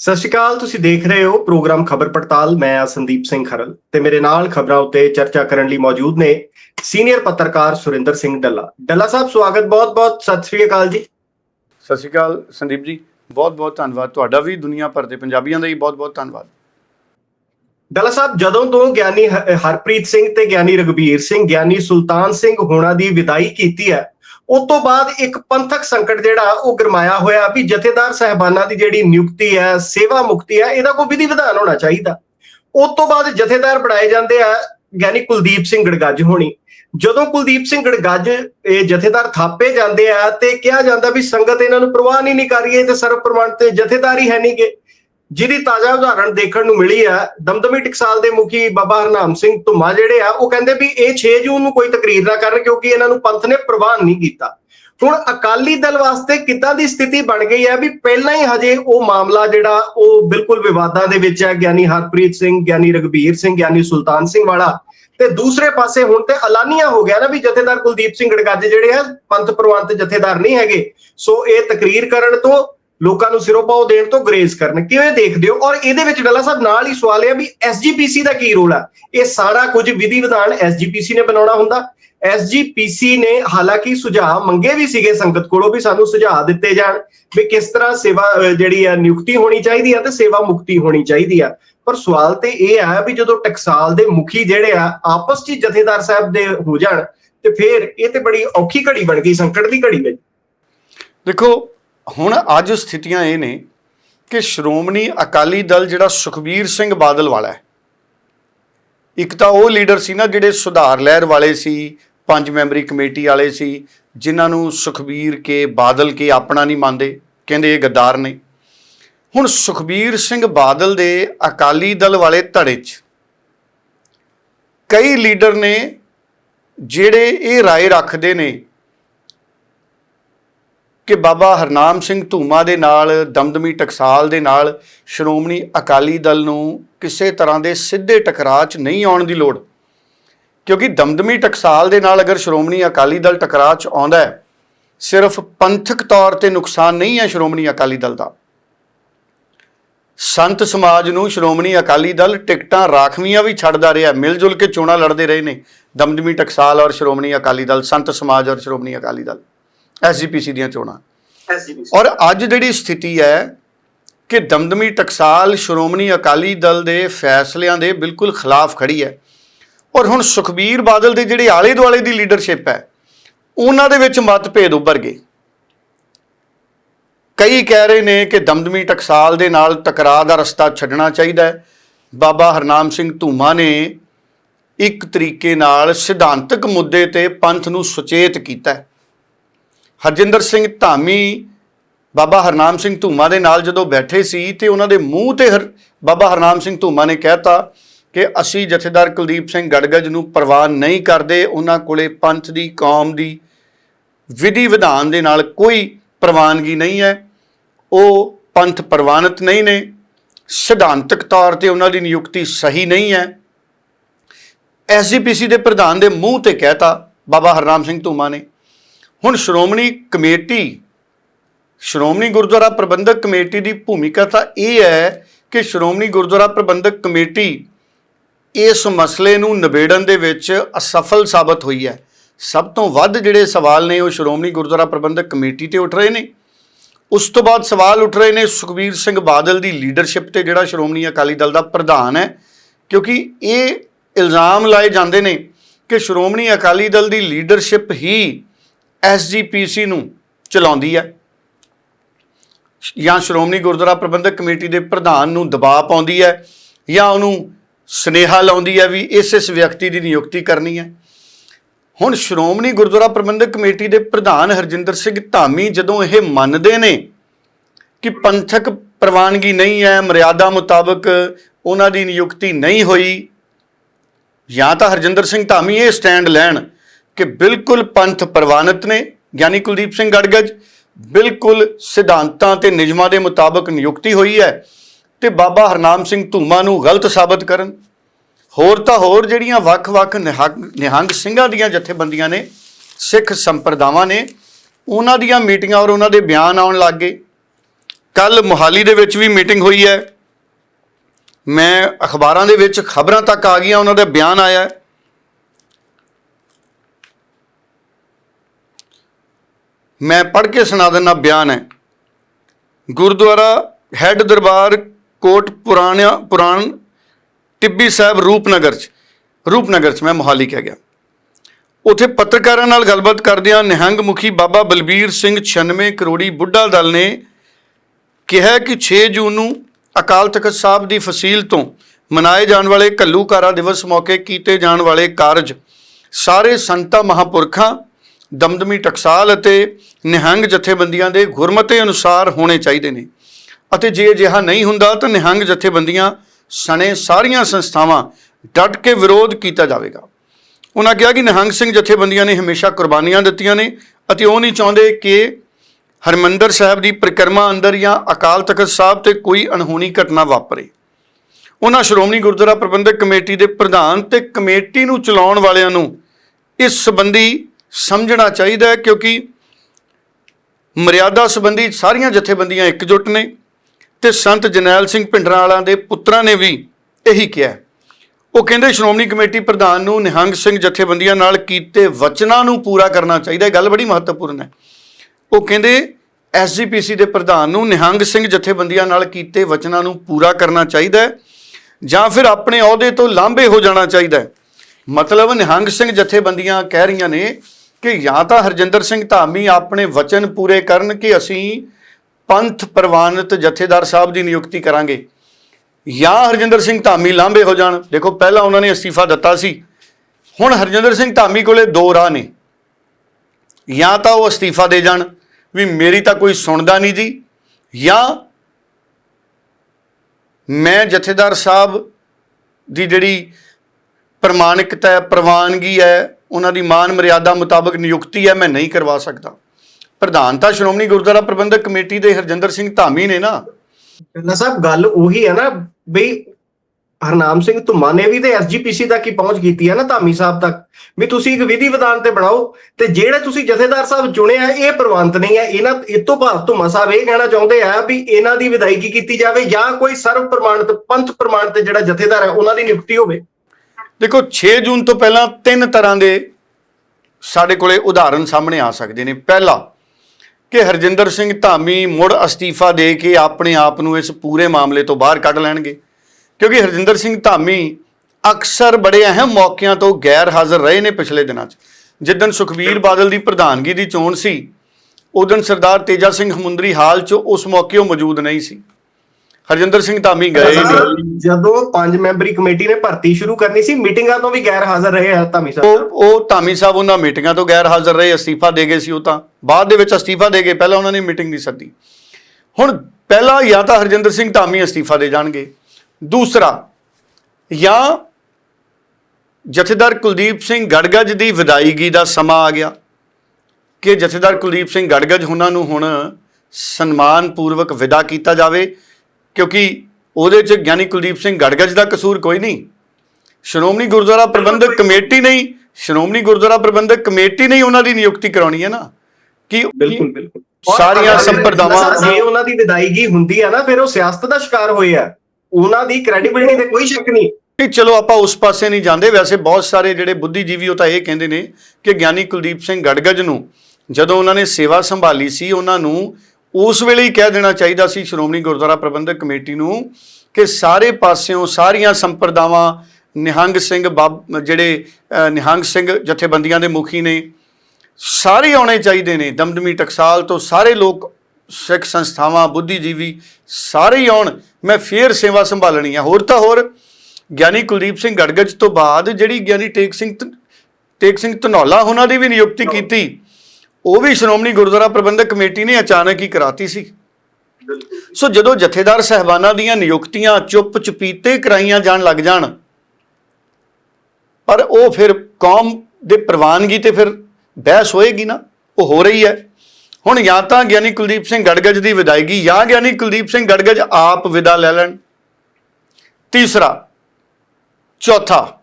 ਸਤਿ ਸ਼੍ਰੀ ਅਕਾਲ ਤੁਸੀਂ ਦੇਖ ਰਹੇ ਹੋ ਪ੍ਰੋਗਰਾਮ ਖਬਰ ਪੜਤਾਲ। ਮੈਂ ਆ ਸੰਦੀਪ ਸਿੰਘ ਖਰਲ ਤੇ ਮੇਰੇ ਨਾਲ ਖਬਰਾਂ ਉੱਤੇ ਚਰਚਾ ਕਰਨ ਲਈ ਮੌਜੂਦ ਨੇ ਸੀਨੀਅਰ ਪੱਤਰਕਾਰ ਸੁਰਿੰਦਰ ਸਿੰਘ ਡੱਲਾ। ਡੱਲਾ ਸਾਹਿਬ ਸਵਾਗਤ ਬਹੁਤ-ਬਹੁਤ ਸਤਿ ਸ਼੍ਰੀ ਅਕਾਲ ਜੀ। ਸਤਿ ਸ਼੍ਰੀ ਅਕਾਲ ਸੰਦੀਪ ਜੀ ਬਹੁਤ ਬਹੁਤ ਧੰਨਵਾਦ। ਤੁਹਾਡਾ ਵੀ ਦੁਨੀਆ ਭਰ ਦੇ ਪੰਜਾਬੀਆਂ ਦਾ ਵੀ ਬਹੁਤ ਬਹੁਤ ਧੰਨਵਾਦ। ਡੱਲਾ ਸਾਹਿਬ ਜਦੋਂ ਤੋਂ ਗਿਆਨੀ ਹਰਪ੍ਰੀਤ ਸਿੰਘ ਤੇ ਗਿਆਨੀ ਰਗਵੀਰ ਸਿੰਘ ਗਿਆਨੀ ਸੁਲਤਾਨ ਸਿੰਘ ਹੋਣਾ ਦੀ ਵਿਦਾਈ ਕੀਤੀ ਹੈ ਉਸ ਤੋਂ ਬਾਅਦ ਇੱਕ ਪੰਥਕ ਸੰਕਟ ਜਿਹੜਾ ਉਹ ਗਰਮਾਇਆ ਹੋਇਆ ਵੀ ਜਥੇਦਾਰ ਸਹਿਬਾਨਾਂ ਦੀ ਜਿਹੜੀ ਨਿਯੁਕਤੀ ਹੈ, ਸੇਵਾ ਮੁਕਤੀ ਹੈ, ਇਹਦਾ ਕੋਈ ਵਿਧੀ ਵਿਧਾਨ ਹੋਣਾ ਚਾਹੀਦਾ। ਉਸ ਤੋਂ ਬਾਅਦ ਜਥੇਦਾਰ ਬਣਾਏ ਜਾਂਦੇ ਆ ਗਿਆਨੀ ਕੁਲਦੀਪ ਸਿੰਘ ਗੜਗੱਜ ਹੋਣੀ। ਜਦੋਂ ਕੁਲਦੀਪ ਸਿੰਘ ਗੜਗੱਜ ਇਹ ਜਥੇਦਾਰ ਥਾਪੇ ਜਾਂਦੇ ਆ ਤੇ ਕਿਹਾ ਜਾਂਦਾ ਵੀ ਸੰਗਤ ਇਹਨਾਂ ਨੂੰ ਪ੍ਰਵਾਹ ਨਹੀਂ ਕਰ ਰਹੀ ਹੈ ਤੇ ਸਰਵ ਪ੍ਰਮਾਣ ਤੇ ਜਥੇਦਾਰ ਹੀ ਹੈ ਨਹੀਂਗੇ ਜਿਹਦੀ ਤਾਜ਼ਾ ਉਦਾਹਰਣ ਦੇਖਣ ਨੂੰ ਮਿਲੀ ਹੈ, ਦਮਦਮੀ ਟਕਸਾਲ ਦੇ ਮੁਖੀ ਬਾਬਾ ਹਰਨਾਮ ਸਿੰਘ ਧੁਮਾ ਜਿਹੜੇ ਆ, ਉਹ ਕਹਿੰਦੇ ਵੀ ਇਹ 6 ਜੂਨ ਨੂੰ ਕੋਈ ਤਕਰੀਰ ਨਾ ਕਰਨ ਕਿਉਂਕਿ ਇਹਨਾਂ ਨੂੰ ਪੰਥ ਨੇ ਪ੍ਰਵਾਨ ਨਹੀਂ ਕੀਤਾ। ਹੁਣ ਅਕਾਲੀ ਦਲ ਵਾਸਤੇ ਕਿੱਦਾਂ ਦੀ ਸਥਿਤੀ ਬਣ ਗਈ ਹੈ ਵੀ ਪਹਿਲਾਂ ਹੀ ਹਜੇ ਉਹ ਮਾਮਲਾ ਜਿਹੜਾ, ਉਹ ਬਿਲਕੁਲ ਵਿਵਾਦਾਂ ਦੇ ਵਿੱਚ ਹੈ, ਗਿਆਨੀ ਹਰਪ੍ਰੀਤ ਸਿੰਘ, ਗਿਆਨੀ ਰਗਬੀਰ ਸਿੰਘ, ਗਿਆਨੀ ਸੁਲਤਾਨ ਸਿੰਘ ਵਾਲਾ ਤੇ ਦੂਸਰੇ ਪਾਸੇ ਹੁਣ ਤੇ ਐਲਾਨੀਆਂ ਹੋ ਗਿਆ ਨਾ ਵੀ ਜਥੇਦਾਰ ਕੁਲਦੀਪ ਸਿੰਘ ਗੜਗੱਜ ਜਿਹੜੇ ਆ, ਪੰਥ ਪ੍ਰਵਾਨਤ ਜਥੇਦਾਰ ਨਹੀਂ ਹੈਗੇ। ਸੋ ਇਹ ਤਕਰੀਰ ਕਰਨ ਤੋਂ ਲੋਕਾਂ ਨੂੰ ਸਿਰੋਂ ਪਾਉ ਦੇਣ ਤੋਂ ਗਰੇਜ਼ ਕਰਨ। ਕਿਵੇਂ ਦੇਖਦੇ ਹੋ? ਔਰ ਇਹਦੇ ਵਿੱਚ ਡੱਲਾ ਸਾਹਿਬ ਨਾਲ ਹੀ ਸਵਾਲ ਹੈ ਵੀ ਐਸਜੀਪੀਸੀ ਦਾ ਕੀ ਰੋਲ ਆ? ਇਹ ਸਾਰਾ ਕੁਝ ਵਿਧੀ ਵਿਧਾਨ ਐਸਜੀਪੀਸੀ ਨੇ ਬਣਾਉਣਾ ਹੁੰਦਾ। ਐਸਜੀਪੀਸੀ ਨੇ ਹਾਲਾਂਕਿ ਸੁਝਾਅ ਮੰਗੇ ਵੀ ਸੀਗੇ ਸੰਗਤ ਕੋਲੋਂ ਵੀ ਸਾਨੂੰ ਸੁਝਾਅ ਦਿੱਤੇ ਜਾਣ ਵੀ ਕਿਸ ਤਰ੍ਹਾਂ ਸੇਵਾ ਜਿਹੜੀ ਆ, ਨਿਯੁਕਤੀ ਹੋਣੀ ਚਾਹੀਦੀ ਹੈ ਤੇ ਸੇਵਾ ਮੁਕਤੀ ਹੋਣੀ ਚਾਹੀਦੀ ਆ। ਪਰ ਸਵਾਲ ਤੇ ਇਹ ਆ ਵੀ ਜਦੋਂ ਟਕਸਾਲ ਦੇ ਮੁਖੀ ਜਿਹੜੇ ਆ, ਆਪਸ 'ਚ ਜਥੇਦਾਰ ਸਾਹਿਬ ਦੇ ਹੋ ਜਾਣ ਤੇ ਫਿਰ ਇਹ ਤੇ ਬੜੀ ਔਖੀ ਘੜੀ ਬਣ ਗਈ, ਸੰਕਟ ਦੀ ਘੜੀ ਵਿੱਚ ਦੇਖੋ ਹੁਣ ਅੱਜ ਸਥਿਤੀਆਂ ਇਹ ਨੇ ਕਿ ਸ਼੍ਰੋਮਣੀ ਅਕਾਲੀ ਦਲ ਜਿਹੜਾ ਸੁਖਬੀਰ ਸਿੰਘ ਬਾਦਲ ਵਾਲਾ ਇੱਕ ਤਾਂ ਉਹ ਲੀਡਰ ਸੀ ਨਾ ਜਿਹੜੇ ਸੁਧਾਰ ਲਹਿਰ ਵਾਲੇ ਸੀ, ਪੰਜ ਮੈਂਬਰੀ ਕਮੇਟੀ ਵਾਲੇ ਸੀ, ਜਿਨ੍ਹਾਂ ਨੂੰ ਸੁਖਬੀਰ ਕੇ ਬਾਦਲ ਕੇ ਆਪਣਾ ਨਹੀਂ ਮੰਨਦੇ, ਕਹਿੰਦੇ ਇਹ ਗੱਦਾਰ ਨੇ। ਹੁਣ ਸੁਖਬੀਰ ਸਿੰਘ ਬਾਦਲ ਦੇ ਅਕਾਲੀ ਦਲ ਵਾਲੇ ਧੜੇ 'ਚ ਕਈ ਲੀਡਰ ਨੇ ਜਿਹੜੇ ਇਹ ਰਾਏ ਰੱਖਦੇ ਨੇ ਕਿ ਬਾਬਾ ਹਰਨਾਮ ਸਿੰਘ ਧੂਮਾ ਦੇ ਨਾਲ, ਦਮਦਮੀ ਟਕਸਾਲ ਦੇ ਨਾਲ ਸ਼੍ਰੋਮਣੀ ਅਕਾਲੀ ਦਲ ਨੂੰ ਕਿਸੇ ਤਰ੍ਹਾਂ ਦੇ ਸਿੱਧੇ ਟਕਰਾਅ 'ਚ ਨਹੀਂ ਆਉਣ ਦੀ ਲੋੜ। ਕਿਉਂਕਿ ਦਮਦਮੀ ਟਕਸਾਲ ਦੇ ਨਾਲ ਅਗਰ ਸ਼੍ਰੋਮਣੀ ਅਕਾਲੀ ਦਲ ਟਕਰਾਅ 'ਚ ਆਉਂਦਾ ਹੈ, ਸਿਰਫ ਪੰਥਕ ਤੌਰ ਤੇ ਨੁਕਸਾਨ ਨਹੀਂ ਹੈ ਸ਼੍ਰੋਮਣੀ ਅਕਾਲੀ ਦਲ ਦਾ। ਸੰਤ ਸਮਾਜ ਨੂੰ ਸ਼੍ਰੋਮਣੀ ਅਕਾਲੀ ਦਲ ਟਿਕਟਾਂ ਰਾਖਵੀਆਂ ਵੀ ਛੱਡਦਾ ਰਿਹਾ ਮਿਲ ਜੁਲ ਕੇ ਚੋਣਾਂ ਲੜਦੇ ਰਹੇ ਨੇ ਦਮਦਮੀ ਟਕਸਾਲ ਔਰ ਸ਼੍ਰੋਮਣੀ ਅਕਾਲੀ ਦਲ, ਸੰਤ ਸਮਾਜ ਔਰ ਸ਼੍ਰੋਮਣੀ ਅਕਾਲੀ ਦਲ। ਐਸਜੀਪੀਸੀ ਦੀਆਂ ਚੋਣਾਂ। ਐਸਜੀਪੀਸੀ ਔਰ ਅੱਜ ਜਿਹੜੀ ਸਥਿਤੀ ਹੈ ਕਿ ਦਮਦਮੀ ਟਕਸਾਲ ਸ਼੍ਰੋਮਣੀ ਅਕਾਲੀ ਦਲ ਦੇ ਫੈਸਲਿਆਂ ਦੇ ਬਿਲਕੁਲ ਖਿਲਾਫ ਖੜੀ ਹੈ। ਔਰ ਹੁਣ ਸੁਖਬੀਰ ਬਾਦਲ ਦੇ ਜਿਹੜੇ ਆਲੇ ਦੁਆਲੇ ਦੀ ਲੀਡਰਸ਼ਿਪ ਹੈ ਉਹਨਾਂ ਦੇ ਵਿੱਚ ਮਤਭੇਦ ਉੱਭਰ ਗਏ। ਕਈ ਕਹਿ ਰਹੇ ਨੇ ਕਿ ਦਮਦਮੀ ਟਕਸਾਲ ਦੇ ਨਾਲ ਟਕਰਾਅ ਦਾ ਰਸਤਾ ਛੱਡਣਾ ਚਾਹੀਦਾ ਹੈ। ਬਾਬਾ ਹਰਨਾਮ ਸਿੰਘ ਧੂਮਾ ਨੇ ਇੱਕ ਤਰੀਕੇ ਨਾਲ ਸਿਧਾਂਤਕ ਮੁੱਦੇ ਤੇ ਪੰਥ ਨੂੰ ਸੁਚੇਤ ਕੀਤਾ ਹੈ। ਹਰਜਿੰਦਰ ਸਿੰਘ ਧਾਮੀ ਬਾਬਾ ਹਰਨਾਮ ਸਿੰਘ ਧੂਮਾ ਦੇ ਨਾਲ ਜਦੋਂ ਬੈਠੇ ਸੀ ਤੇ ਉਹਨਾਂ ਦੇ ਮੂੰਹ ਤੇ ਹਰ ਬਾਬਾ ਹਰਨਾਮ ਸਿੰਘ ਧੂਮਾ ਨੇ ਕਹਿਤਾ ਕਿ ਅਸੀਂ ਜਥੇਦਾਰ ਕੁਲਦੀਪ ਸਿੰਘ ਗੜਗੜ ਨੂੰ ਪ੍ਰਵਾਨ ਨਹੀਂ ਕਰਦੇ, ਉਹਨਾਂ ਕੋਲੇ ਪੰਥ ਦੀ, ਕੌਮ ਦੀ ਵਿਧੀ ਵਿਧਾਨ ਦੇ ਨਾਲ ਕੋਈ ਪ੍ਰਵਾਨਗੀ ਨਹੀਂ ਹੈ। ਉਹ ਪੰਥ ਪ੍ਰਵਾਨਿਤ ਨਹੀਂ ਨੇ, ਸਿਧਾਂਤਕ ਤੌਰ ਤੇ ਉਹਨਾਂ ਦੀ ਨਿਯੁਕਤੀ ਸਹੀ ਨਹੀਂ ਹੈ। ਐਸਜੀਪੀਸੀ ਦੇ ਪ੍ਰਧਾਨ ਦੇ ਮੂੰਹ ਤੇ ਕਹਿਤਾ ਬਾਬਾ ਹਰਨਾਮ ਸਿੰਘ ਧੂਮਾ ਨੇ ਹੁਣ ਸ਼੍ਰੋਮਣੀ ਕਮੇਟੀ, ਸ਼੍ਰੋਮਣੀ ਗੁਰਦੁਆਰਾ ਪ੍ਰਬੰਧਕ ਕਮੇਟੀ ਦੀ ਭੂਮਿਕਾ ਤਾਂ ਇਹ ਹੈ ਕਿ ਸ਼੍ਰੋਮਣੀ ਗੁਰਦੁਆਰਾ ਪ੍ਰਬੰਧਕ ਕਮੇਟੀ ਇਸ ਮਸਲੇ ਨੂੰ ਨਿਬੇੜਨ ਦੇ ਵਿੱਚ ਅਸਫਲ ਸਾਬਤ ਹੋਈ ਹੈ। ਸਭ ਤੋਂ ਵੱਧ ਜਿਹੜੇ ਸਵਾਲ ਨੇ ਉਹ ਸ਼੍ਰੋਮਣੀ ਗੁਰਦੁਆਰਾ ਪ੍ਰਬੰਧਕ ਕਮੇਟੀ ਤੇ ਉੱਠ ਰਹੇ ਨੇ। ਉਸ ਤੋਂ ਬਾਅਦ ਸਵਾਲ ਉੱਠ ਰਹੇ ਨੇ ਸੁਖਬੀਰ ਸਿੰਘ ਬਾਦਲ ਦੀ ਲੀਡਰਸ਼ਿਪ ਤੇ ਜਿਹੜਾ ਸ਼੍ਰੋਮਣੀ ਅਕਾਲੀ ਦਲ ਦਾ ਪ੍ਰਧਾਨ ਹੈ, ਕਿਉਂਕਿ ਇਹ ਇਲਜ਼ਾਮ ਲਾਏ ਜਾਂਦੇ ਨੇ ਕਿ ਸ਼੍ਰੋਮਣੀ ਅਕਾਲੀ ਦਲ ਦੀ ਲੀਡਰਸ਼ਿਪ ਹੀ ਐਸਜੀਪੀਸੀ ਨੂੰ ਚਲਾਉਂਦੀ ਹੈ। ਜਾਂ ਸ਼੍ਰੋਮਣੀ ਗੁਰਦੁਆਰਾ ਪ੍ਰਬੰਧਕ ਕਮੇਟੀ ਦੇ ਪ੍ਰਧਾਨ ਨੂੰ ਦਬਾਅ ਪਾਉਂਦੀ ਹੈ ਜਾਂ ਉਹਨੂੰ ਸਨੇਹਾ ਲਾਉਂਦੀ ਹੈ ਵੀ ਇਸ ਇਸ ਵਿਅਕਤੀ ਦੀ ਨਿਯੁਕਤੀ ਕਰਨੀ ਹੈ। ਹੁਣ ਸ਼੍ਰੋਮਣੀ ਗੁਰਦੁਆਰਾ ਪ੍ਰਬੰਧਕ ਕਮੇਟੀ ਦੇ ਪ੍ਰਧਾਨ ਹਰਜਿੰਦਰ ਸਿੰਘ ਧਾਮੀ ਜਦੋਂ ਇਹ ਮੰਨਦੇ ਨੇ ਕਿ ਪੰਥਕ ਪ੍ਰਵਾਨਗੀ ਨਹੀਂ ਹੈ, ਮਰਿਆਦਾ ਮੁਤਾਬਕ ਉਹਨਾਂ ਦੀ ਨਿਯੁਕਤੀ ਨਹੀਂ ਹੋਈ, ਜਾਂ ਤਾਂ ਹਰਜਿੰਦਰ ਸਿੰਘ ਧਾਮੀ ਇਹ ਸਟੈਂਡ ਲੈਣ ਕਿ ਬਿਲਕੁਲ ਪੰਥ ਪ੍ਰਵਾਨਿਤ ਨੇ ਗਿਆਨੀ ਕੁਲਦੀਪ ਸਿੰਘ ਗੜਗੜ ਬਿਲਕੁਲ ਸਿਧਾਂਤਾਂ ਤੇ ਨਿਯਮਾਂ ਦੇ ਮੁਤਾਬਕ ਨਿਯੁਕਤੀ ਹੋਈ ਹੈ ਤੇ ਬਾਬਾ ਹਰਨਾਮ ਸਿੰਘ ਧੂਮਾ ਨੂੰ ਗਲਤ ਸਾਬਤ ਕਰਨ। ਹੋਰ ਤਾਂ ਹੋਰ ਜਿਹੜੀਆਂ ਵੱਖ-ਵੱਖ ਨਿਹੰਗ ਨਿਹੰਗ ਸਿੰਘਾਂ ਦੀਆਂ ਜਥੇਬੰਦੀਆਂ ਨੇ, ਸਿੱਖ ਸੰਪਰਦਾਵਾਂ ਨੇ, ਉਹਨਾਂ ਦੀਆਂ ਮੀਟਿੰਗਾਂ ਔਰ ਉਹਨਾਂ ਦੇ ਬਿਆਨ ਆਉਣ ਲੱਗ ਗਏ। ਕੱਲ ਮੁਹਾਲੀ ਦੇ ਵਿੱਚ ਵੀ ਮੀਟਿੰਗ ਹੋਈ ਹੈ। ਮੈਂ ਅਖਬਾਰਾਂ ਦੇ ਵਿੱਚ ਖਬਰਾਂ ਤੱਕ ਆ ਗਈਆਂ, ਉਹਨਾਂ ਦਾ ਬਿਆਨ ਆਇਆ ਹੈ। ਮੈਂ ਪੜ੍ਹ ਕੇ ਸੁਣਾ ਦਿੰਦਾ ਬਿਆਨ ਹੈ। ਗੁਰਦੁਆਰਾ ਹੈੱਡ ਦਰਬਾਰ ਕੋਟ ਪੁਰਾਣਿਆ ਪੁਰਾਣ ਟਿੱਬੀ ਸਾਹਿਬ ਰੂਪਨਗਰ ਚ ਰੂਪਨਗਰ ਚ ਮੈਂ ਮੋਹਾਲੀ ਕਹਿ ਗਿਆ। ਉਥੇ ਪੱਤਰਕਾਰਾਂ ਨਾਲ ਗੱਲਬਾਤ ਕਰਦਿਆਂ ਨਿਹੰਗ ਮੁਖੀ ਬਾਬਾ ਬਲਬੀਰ ਸਿੰਘ 96 ਕਰੋੜੀ ਬੁੱਢਾ ਦਲ ਨੇ ਕਿਹਾ ਕਿ 6 ਜੂਨ ਨੂੰ ਅਕਾਲ ਤਖਤ ਸਾਹਿਬ ਦੀ ਫਸੀਲ ਤੋਂ ਮਨਾਏ ਜਾਣ ਵਾਲੇ ਘੱਲੂਘਾਰਾ ਦਿਵਸ ਮੌਕੇ ਕੀਤੇ ਜਾਣ ਵਾਲੇ ਕਾਰਜ ਸਾਰੇ ਸੰਤਾਂ ਮਹਾਪੁਰਖਾਂ, ਦਮਦਮੀ ਟਕਸਾਲ ਅਤੇ ਨਿਹੰਗ ਜਥੇਬੰਦੀਆਂ ਦੇ ਗੁਰਮਤੇ ਅਨੁਸਾਰ ਹੋਣੇ ਚਾਹੀਦੇ ਨੇ। ਅਤੇ ਜੇ ਅਜਿਹਾ ਨਹੀਂ ਹੁੰਦਾ ਤਾਂ ਨਿਹੰਗ ਜਥੇਬੰਦੀਆਂ ਸਣੇ ਸਾਰੀਆਂ ਸੰਸਥਾਵਾਂ ਡਟ ਕੇ ਵਿਰੋਧ ਕੀਤਾ ਜਾਵੇਗਾ। ਉਹਨਾਂ ਕਿਹਾ ਕਿ ਨਿਹੰਗ ਸਿੰਘ ਜਥੇਬੰਦੀਆਂ ਨੇ ਹਮੇਸ਼ਾ ਕੁਰਬਾਨੀਆਂ ਦਿੱਤੀਆਂ ਨੇ ਅਤੇ ਉਹ ਨਹੀਂ ਚਾਹੁੰਦੇ ਕਿ ਹਰਮੰਦਰ ਸਾਹਿਬ ਦੀ ਪ੍ਰਕਰਮਾ ਅੰਦਰ ਜਾਂ ਅਕਾਲ ਤਖਤ ਸਾਹਿਬ ਤੇ ਕੋਈ ਅਣਹੋਣੀ ਘਟਨਾ ਵਾਪਰੇ। ਉਹਨਾਂ ਸ਼੍ਰੋਮਣੀ ਗੁਰਦੁਆਰਾ ਪ੍ਰਬੰਧਕ ਕਮੇਟੀ ਦੇ ਪ੍ਰਧਾਨ ਤੇ ਕਮੇਟੀ ਨੂੰ ਚਲਾਉਣ ਵਾਲਿਆਂ ਨੂੰ ਇਸ ਸੰਬੰਧੀ ਸਮਝਣਾ ਚਾਹੀਦਾ ਹੈ ਕਿਉਂਕਿ ਮਰਿਆਦਾ ਸੰਬੰਧੀ ਸਾਰੀਆਂ ਜਥੇਬੰਦੀਆਂ ਇਕਜੁੱਟ ਨੇ ਤੇ ਸੰਤ ਜਨੈਲ ਸਿੰਘ ਭਿੰਡਰਾਂਵਾਲਾ ਦੇ ਪੁੱਤਰਾਂ ਨੇ ਵੀ ਇਹੀ ਕਿਹਾ ਉਹ ਕਹਿੰਦੇ, ਸ਼੍ਰੋਮਣੀ ਕਮੇਟੀ ਪ੍ਰਧਾਨ ਨੂੰ ਨਿਹੰਗ ਸਿੰਘ ਜਥੇਬੰਦੀਆਂ ਨਾਲ ਕੀਤੇ ਵਚਨਾਂ ਨੂੰ ਪੂਰਾ ਕਰਨਾ ਚਾਹੀਦਾ ਇਹ ਗੱਲ ਬੜੀ ਮਹੱਤਵਪੂਰਨ ਹੈ। ਉਹ ਕਹਿੰਦੇ ਐਸਜੀਪੀਸੀ ਦੇ ਪ੍ਰਧਾਨ ਨੂੰ ਨਿਹੰਗ ਸਿੰਘ ਜਥੇਬੰਦੀਆਂ ਨਾਲ ਕੀਤੇ ਵਚਨਾਂ ਨੂੰ ਪੂਰਾ ਕਰਨਾ ਚਾਹੀਦਾ ਹੈ ਜਾਂ ਫਿਰ ਆਪਣੇ ਅਹੁਦੇ ਤੋਂ ਲਾਂਭੇ ਹੋ ਜਾਣਾ ਚਾਹੀਦਾ ਹੈ। ਮਤਲਬ ਨਿਹੰਗ ਸਿੰਘ ਜਥੇਬੰਦੀਆਂ ਕਹਿ ਰਹੀਆਂ ਨੇ ਕਿ ਜਾਂ ਤਾਂ ਹਰਜਿੰਦਰ ਸਿੰਘ ਧਾਮੀ ਆਪਣੇ ਵਚਨ ਪੂਰੇ ਕਰਨ ਕਿ ਅਸੀਂ ਪੰਥ ਪ੍ਰਵਾਨਿਤ ਜਥੇਦਾਰ ਸਾਹਿਬ ਦੀ ਨਿਯੁਕਤੀ ਕਰਾਂਗੇ। ਜਾਂ ਹਰਜਿੰਦਰ ਸਿੰਘ ਧਾਮੀ ਲਾਂਭੇ ਹੋ ਜਾਣ। ਦੇਖੋ, ਪਹਿਲਾਂ ਉਹਨਾਂ ਨੇ ਅਸਤੀਫਾ ਦਿੱਤਾ ਸੀ। ਹੁਣ ਹਰਜਿੰਦਰ ਸਿੰਘ ਧਾਮੀ ਕੋਲੇ ਦੋ ਰਾਹ ਨੇ। ਜਾਂ ਤਾਂ ਉਹ ਅਸਤੀਫਾ ਦੇ ਜਾਣ ਵੀ ਮੇਰੀ ਤਾਂ ਕੋਈ ਸੁਣਦਾ ਨਹੀਂ ਜੀ, ਜਾਂ ਮੈਂ ਜਥੇਦਾਰ ਸਾਹਿਬ ਦੀ ਜਿਹੜੀ ਪ੍ਰਮਾਣਿਕਤਾ ਹੈ, ਪ੍ਰਵਾਨਗੀ ਹੈ ਉਹਨਾਂ ਦੀ ਮਾਨ ਮਰਿਆਦਾ ਮੁਤਾਬਕ ਨਿਯੁਕਤੀ ਹੈ, ਮੈਂ ਨਹੀਂ ਕਰਵਾ ਸਕਦਾ। ਪ੍ਰਧਾਨ ਤਾਂ ਸ਼੍ਰੋਮਣੀ ਗੁਰਦੁਆਰਾ ਪ੍ਰਬੰਧਕ ਕਮੇਟੀ ਦੇ ਹਰਜਿੰਦਰ ਸਿੰਘ ਧਾਮੀ ਨੇ ਨਾ। ਨਾ ਸਾਹਿਬ, ਗੱਲ ਉਹੀ ਹੈ ਨਾ ਬਈ ਹਰਨਾਮ ਸਿੰਘ ਧੁੰਮਾ ਨੇ ਵੀ ਤੇ ਐਸਜੀਪੀਸੀ ਤੱਕ ਹੀ ਪਹੁੰਚ ਕੀਤੀ ਹੈ ਨਾ, ਧਾਮੀ ਸਾਹਿਬ ਤੱਕ। ਵੀ ਤੁਸੀਂ ਇੱਕ ਵਿਧੀ ਵਿਧਾਨ ਤੇ ਬਣਾਓ ਤੇ ਜਿਹੜੇ ਤੁਸੀਂ ਜਥੇਦਾਰ ਸਾਹਿਬ ਚੁਣੇ ਚੁਣਿਆ, ਇਹ ਪ੍ਰਵਾਨਿਤ ਨਹੀਂ ਹੈ। ਇਹਨਾਂ, ਇਹ ਤੋਂ ਭਾਵ ਧੁੰਮਾ ਸਾਹਿਬ ਇਹ ਕਹਿਣਾ ਚਾਹੁੰਦੇ ਆ ਵੀ ਇਹਨਾਂ ਦੀ ਵਿਦਾਇਗੀ ਕੀਤੀ ਜਾਵੇ ਜਾਂ ਕੋਈ ਸਰਵ ਪ੍ਰਮਾਣਿਤ ਪੰਥ ਪ੍ਰਮਾਣਿਤ ਜਿਹੜਾ ਜਥੇਦਾਰ ਹੈ, ਉਹਨਾਂ ਦੀ ਨਿਯੁਕਤੀ ਹੋਵੇ। ਦੇਖੋ 6 ਜੂਨ ਤੋਂ ਪਹਿਲਾਂ ਤਿੰਨ ਤਰ੍ਹਾਂ ਦੇ ਸਾਡੇ ਕੋਲੇ ਉਦਾਹਰਨ ਸਾਹਮਣੇ ਆ ਸਕਦੇ ਨੇ। ਪਹਿਲਾ, ਕਿ ਹਰਜਿੰਦਰ ਸਿੰਘ ਧਾਮੀ ਮੁੜ ਅਸਤੀਫਾ ਦੇ ਕੇ ਆਪਣੇ ਆਪ ਨੂੰ ਇਸ ਪੂਰੇ ਮਾਮਲੇ ਤੋਂ ਬਾਹਰ ਕੱਢ ਲੈਣਗੇ। ਕਿਉਂਕਿ ਹਰਜਿੰਦਰ ਸਿੰਘ ਧਾਮੀ ਅਕਸਰ ਬੜੇ ਅਹਿਮ ਮੌਕਿਆਂ ਤੋਂ ਗੈਰ ਹਾਜ਼ਰ ਰਹੇ ਨੇ ਪਿਛਲੇ ਦਿਨਾਂ 'ਚ। ਜਿੱਦਣ ਸੁਖਬੀਰ ਬਾਦਲ ਦੀ ਪ੍ਰਧਾਨਗੀ ਦੀ ਚੋਣ ਸੀ, ਉਦੋਂ ਸਰਦਾਰ ਤੇਜਾ ਸਿੰਘ ਹਮੁੰਦਰੀ ਹਾਲ 'ਚ ਉਸ ਮੌਕੇ ਉਹ ਮੌਜੂਦ ਨਹੀਂ ਸੀ। ਹਰਜਿੰਦਰ ਸਿੰਘ ਧਾਮੀ ਗਏ ਨਹੀਂ। ਜਦੋਂ ਪੰਜ ਮੈਂਬਰੀ ਕਮੇਟੀ ਨੇ ਭਰਤੀ ਸ਼ੁਰੂ ਕਰਨੀ ਸੀ ਮੀਟਿੰਗਾਂ ਤੋਂ ਵੀ ਗੈਰ ਹਾਜ਼ਰ ਰਹੇ ਧਾਮੀ ਸਾਹਿਬ। ਉਹ ਉਹ ਧਾਮੀ ਸਾਹਿਬ ਉਹਨਾਂ ਮੀਟਿੰਗਾਂ ਤੋਂ ਗੈਰ ਹਾਜ਼ਰ ਰਹੇ ਅਸਤੀਫਾ ਦੇ ਗਏ ਸੀ ਉਹ ਤਾਂ। ਬਾਅਦ ਦੇ ਵਿੱਚ ਅਸਤੀਫਾ ਦੇ ਗਏ ਪਹਿਲਾਂ ਉਹਨਾਂ ਨੇ ਮੀਟਿੰਗ ਨਹੀਂ ਸੱਦੀ। ਹੁਣ ਪਹਿਲਾ ਜਾਂ ਤਾਂ ਹਰਜਿੰਦਰ ਸਿੰਘ ਧਾਮੀ ਅਸਤੀਫਾ ਦੇ ਜਾਣਗੇ। ਦੂਸਰਾ ਜਾਂ ਜਥੇਦਾਰ ਕੁਲਦੀਪ ਸਿੰਘ ਗੜਗੜ ਦੀ ਵਿਦਾਇਗੀ ਦਾ ਸਮਾਂ ਆ ਗਿਆ। ਕਿ ਜਥੇਦਾਰ ਕੁਲਦੀਪ ਸਿੰਘ ਗੜਗੜ ਉਹਨਾਂ ਨੂੰ ਹੁਣ ਸਨਮਾਨ ਪੂਰਵਕ ਵਿਦਾ ਕੀਤਾ ਜਾਵੇ। ਕਿਉਂਕਿ ਉਹਦੇ 'ਚ ਗਿਆਨੀ ਕੁਲਦੀਪ ਸਿੰਘ ਗੜਗੜ ਦਾ ਕਸੂਰ ਕੋਈ ਨਹੀਂ। ਸ਼੍ਰੋਮਣੀ ਗੁਰਦੁਆਰਾ ਪ੍ਰਬੰਧਕ ਕਮੇਟੀ ਨਹੀਂ। ਸ਼੍ਰੋਮਣੀ ਗੁਰਦੁਆਰਾ ਪ੍ਰਬੰਧਕ ਕਮੇਟੀ ਨਹੀਂ ਉਹਨਾਂ ਦੀ ਨਿਯੁਕਤੀ ਕਰਾਉਣੀ ਹੈ ਨਾ। ਕਿ ਬਿਲਕੁਲ ਬਿਲਕੁਲ। ਸਾਰੀਆਂ ਸੰਪਰਦਾਵਾਂ ਜੇ ਉਹਨਾਂ ਦੀ ਵਿਦਾਇਗੀ ਹੁੰਦੀ ਹੈ ਨਾ ਫਿਰ ਉਹ ਸਿਆਸਤ ਦਾ ਸ਼ਿਕਾਰ ਹੋਏ ਆ। ਉਹਨਾਂ ਦੀ ਕ੍ਰੈਡੀਬਿਲਿਟੀ ਤੇ ਕੋਈ ਸ਼ੱਕ ਨਹੀਂ। ਨਹੀਂ ਚਲੋ ਆਪਾਂ ਉਸ ਪਾਸੇ ਨਹੀਂ ਜਾਂਦੇ। ਵੈਸੇ ਬਹੁਤ ਸਾਰੇ ਜਿਹੜੇ ਬੁੱਧੀਜੀਵੀ ਉਹ ਤਾਂ ਇਹ ਕਹਿੰਦੇ ਨੇ ਕਿ ਗਿਆਨੀ ਕੁਲਦੀਪ ਸਿੰਘ ਗੜਗੜ ਨੂੰ ਜਦੋਂ ਉਹਨਾਂ ਨੇ ਸੇਵਾ ਸੰਭਾਲੀ ਸੀ ਉਹਨਾਂ ਨੂੰ ਉਸ ਵੇਲੇ ਹੀ ਕਹਿ ਦੇਣਾ ਚਾਹੀਦਾ ਸੀ ਸ਼੍ਰੋਮਣੀ ਗੁਰਦੁਆਰਾ ਪ੍ਰਬੰਧਕ ਕਮੇਟੀ ਨੂੰ ਕਿ ਸਾਰੇ ਪਾਸਿਓਂ ਸਾਰੀਆਂ ਸੰਪਰਦਾਵਾਂ ਨਿਹੰਗ ਸਿੰਘ ਜਿਹੜੇ ਨਿਹੰਗ ਸਿੰਘ ਜਥੇਬੰਦੀਆਂ ਦੇ ਮੁਖੀ ਨੇ ਸਾਰੇ ਆਉਣੇ ਚਾਹੀਦੇ ਨੇ। ਦਮਦਮੀ ਟਕਸਾਲ ਤੋਂ ਸਾਰੇ ਲੋਕ ਸਿੱਖ ਸੰਸਥਾਵਾਂ ਬੁੱਧੀਜੀਵੀ ਸਾਰੇ ਹੀ ਆਉਣ। ਮੈਂ ਫੇਰ ਸੇਵਾ ਸੰਭਾਲਣੀ ਆ। ਹੋਰ ਤਾਂ ਹੋਰ ਗਿਆਨੀ ਕੁਲਦੀਪ ਸਿੰਘ ਗੜਗੜ ਤੋਂ ਬਾਅਦ ਜਿਹੜੀ ਗਿਆਨੀ ਟੇਕ ਸਿੰਘ ਟੇਕ ਸਿੰਘ ਧਨੌਲਾ ਉਹਨਾਂ ਦੀ ਵੀ ਨਿਯੁਕਤੀ ਕੀਤੀ। ਉਹ ਵੀ ਸ਼੍ਰੋਮਣੀ ਗੁਰਦੁਆਰਾ ਪ੍ਰਬੰਧਕ ਕਮੇਟੀ ਨੇ ਅਚਾਨਕ ਹੀ ਕਰਾਤੀ ਸੀ। ਸੋ ਜਦੋਂ ਜਥੇਦਾਰ ਸਹਿਬਾਨਾਂ ਦੀਆਂ ਨਿਯੁਕਤੀਆਂ ਚੁੱਪ ਚੁਪੀਤੇ ਕਰਾਈਆਂ ਜਾਣ ਲੱਗ ਜਾਣ, ਪਰ ਉਹ ਫਿਰ ਕੌਮ ਦੇ ਪ੍ਰਵਾਨਗੀ ਤੇ ਫਿਰ ਬਹਿਸ ਹੋਏਗੀ ਨਾ, ਉਹ ਹੋ ਰਹੀ ਹੈ। ਹੁਣ ਜਾਂ ਤਾਂ ਗਿਆਨੀ ਕੁਲਦੀਪ ਸਿੰਘ ਗੜਗੜ ਦੀ ਵਿਦਾਇਗੀ ਜਾਂ ਗਿਆਨੀ ਕੁਲਦੀਪ ਸਿੰਘ ਗੜਗੜ ਆਪ ਵਿਦਾ ਲੈ ਲੈਣ। ਤੀਸਰਾ, ਚੌਥਾ,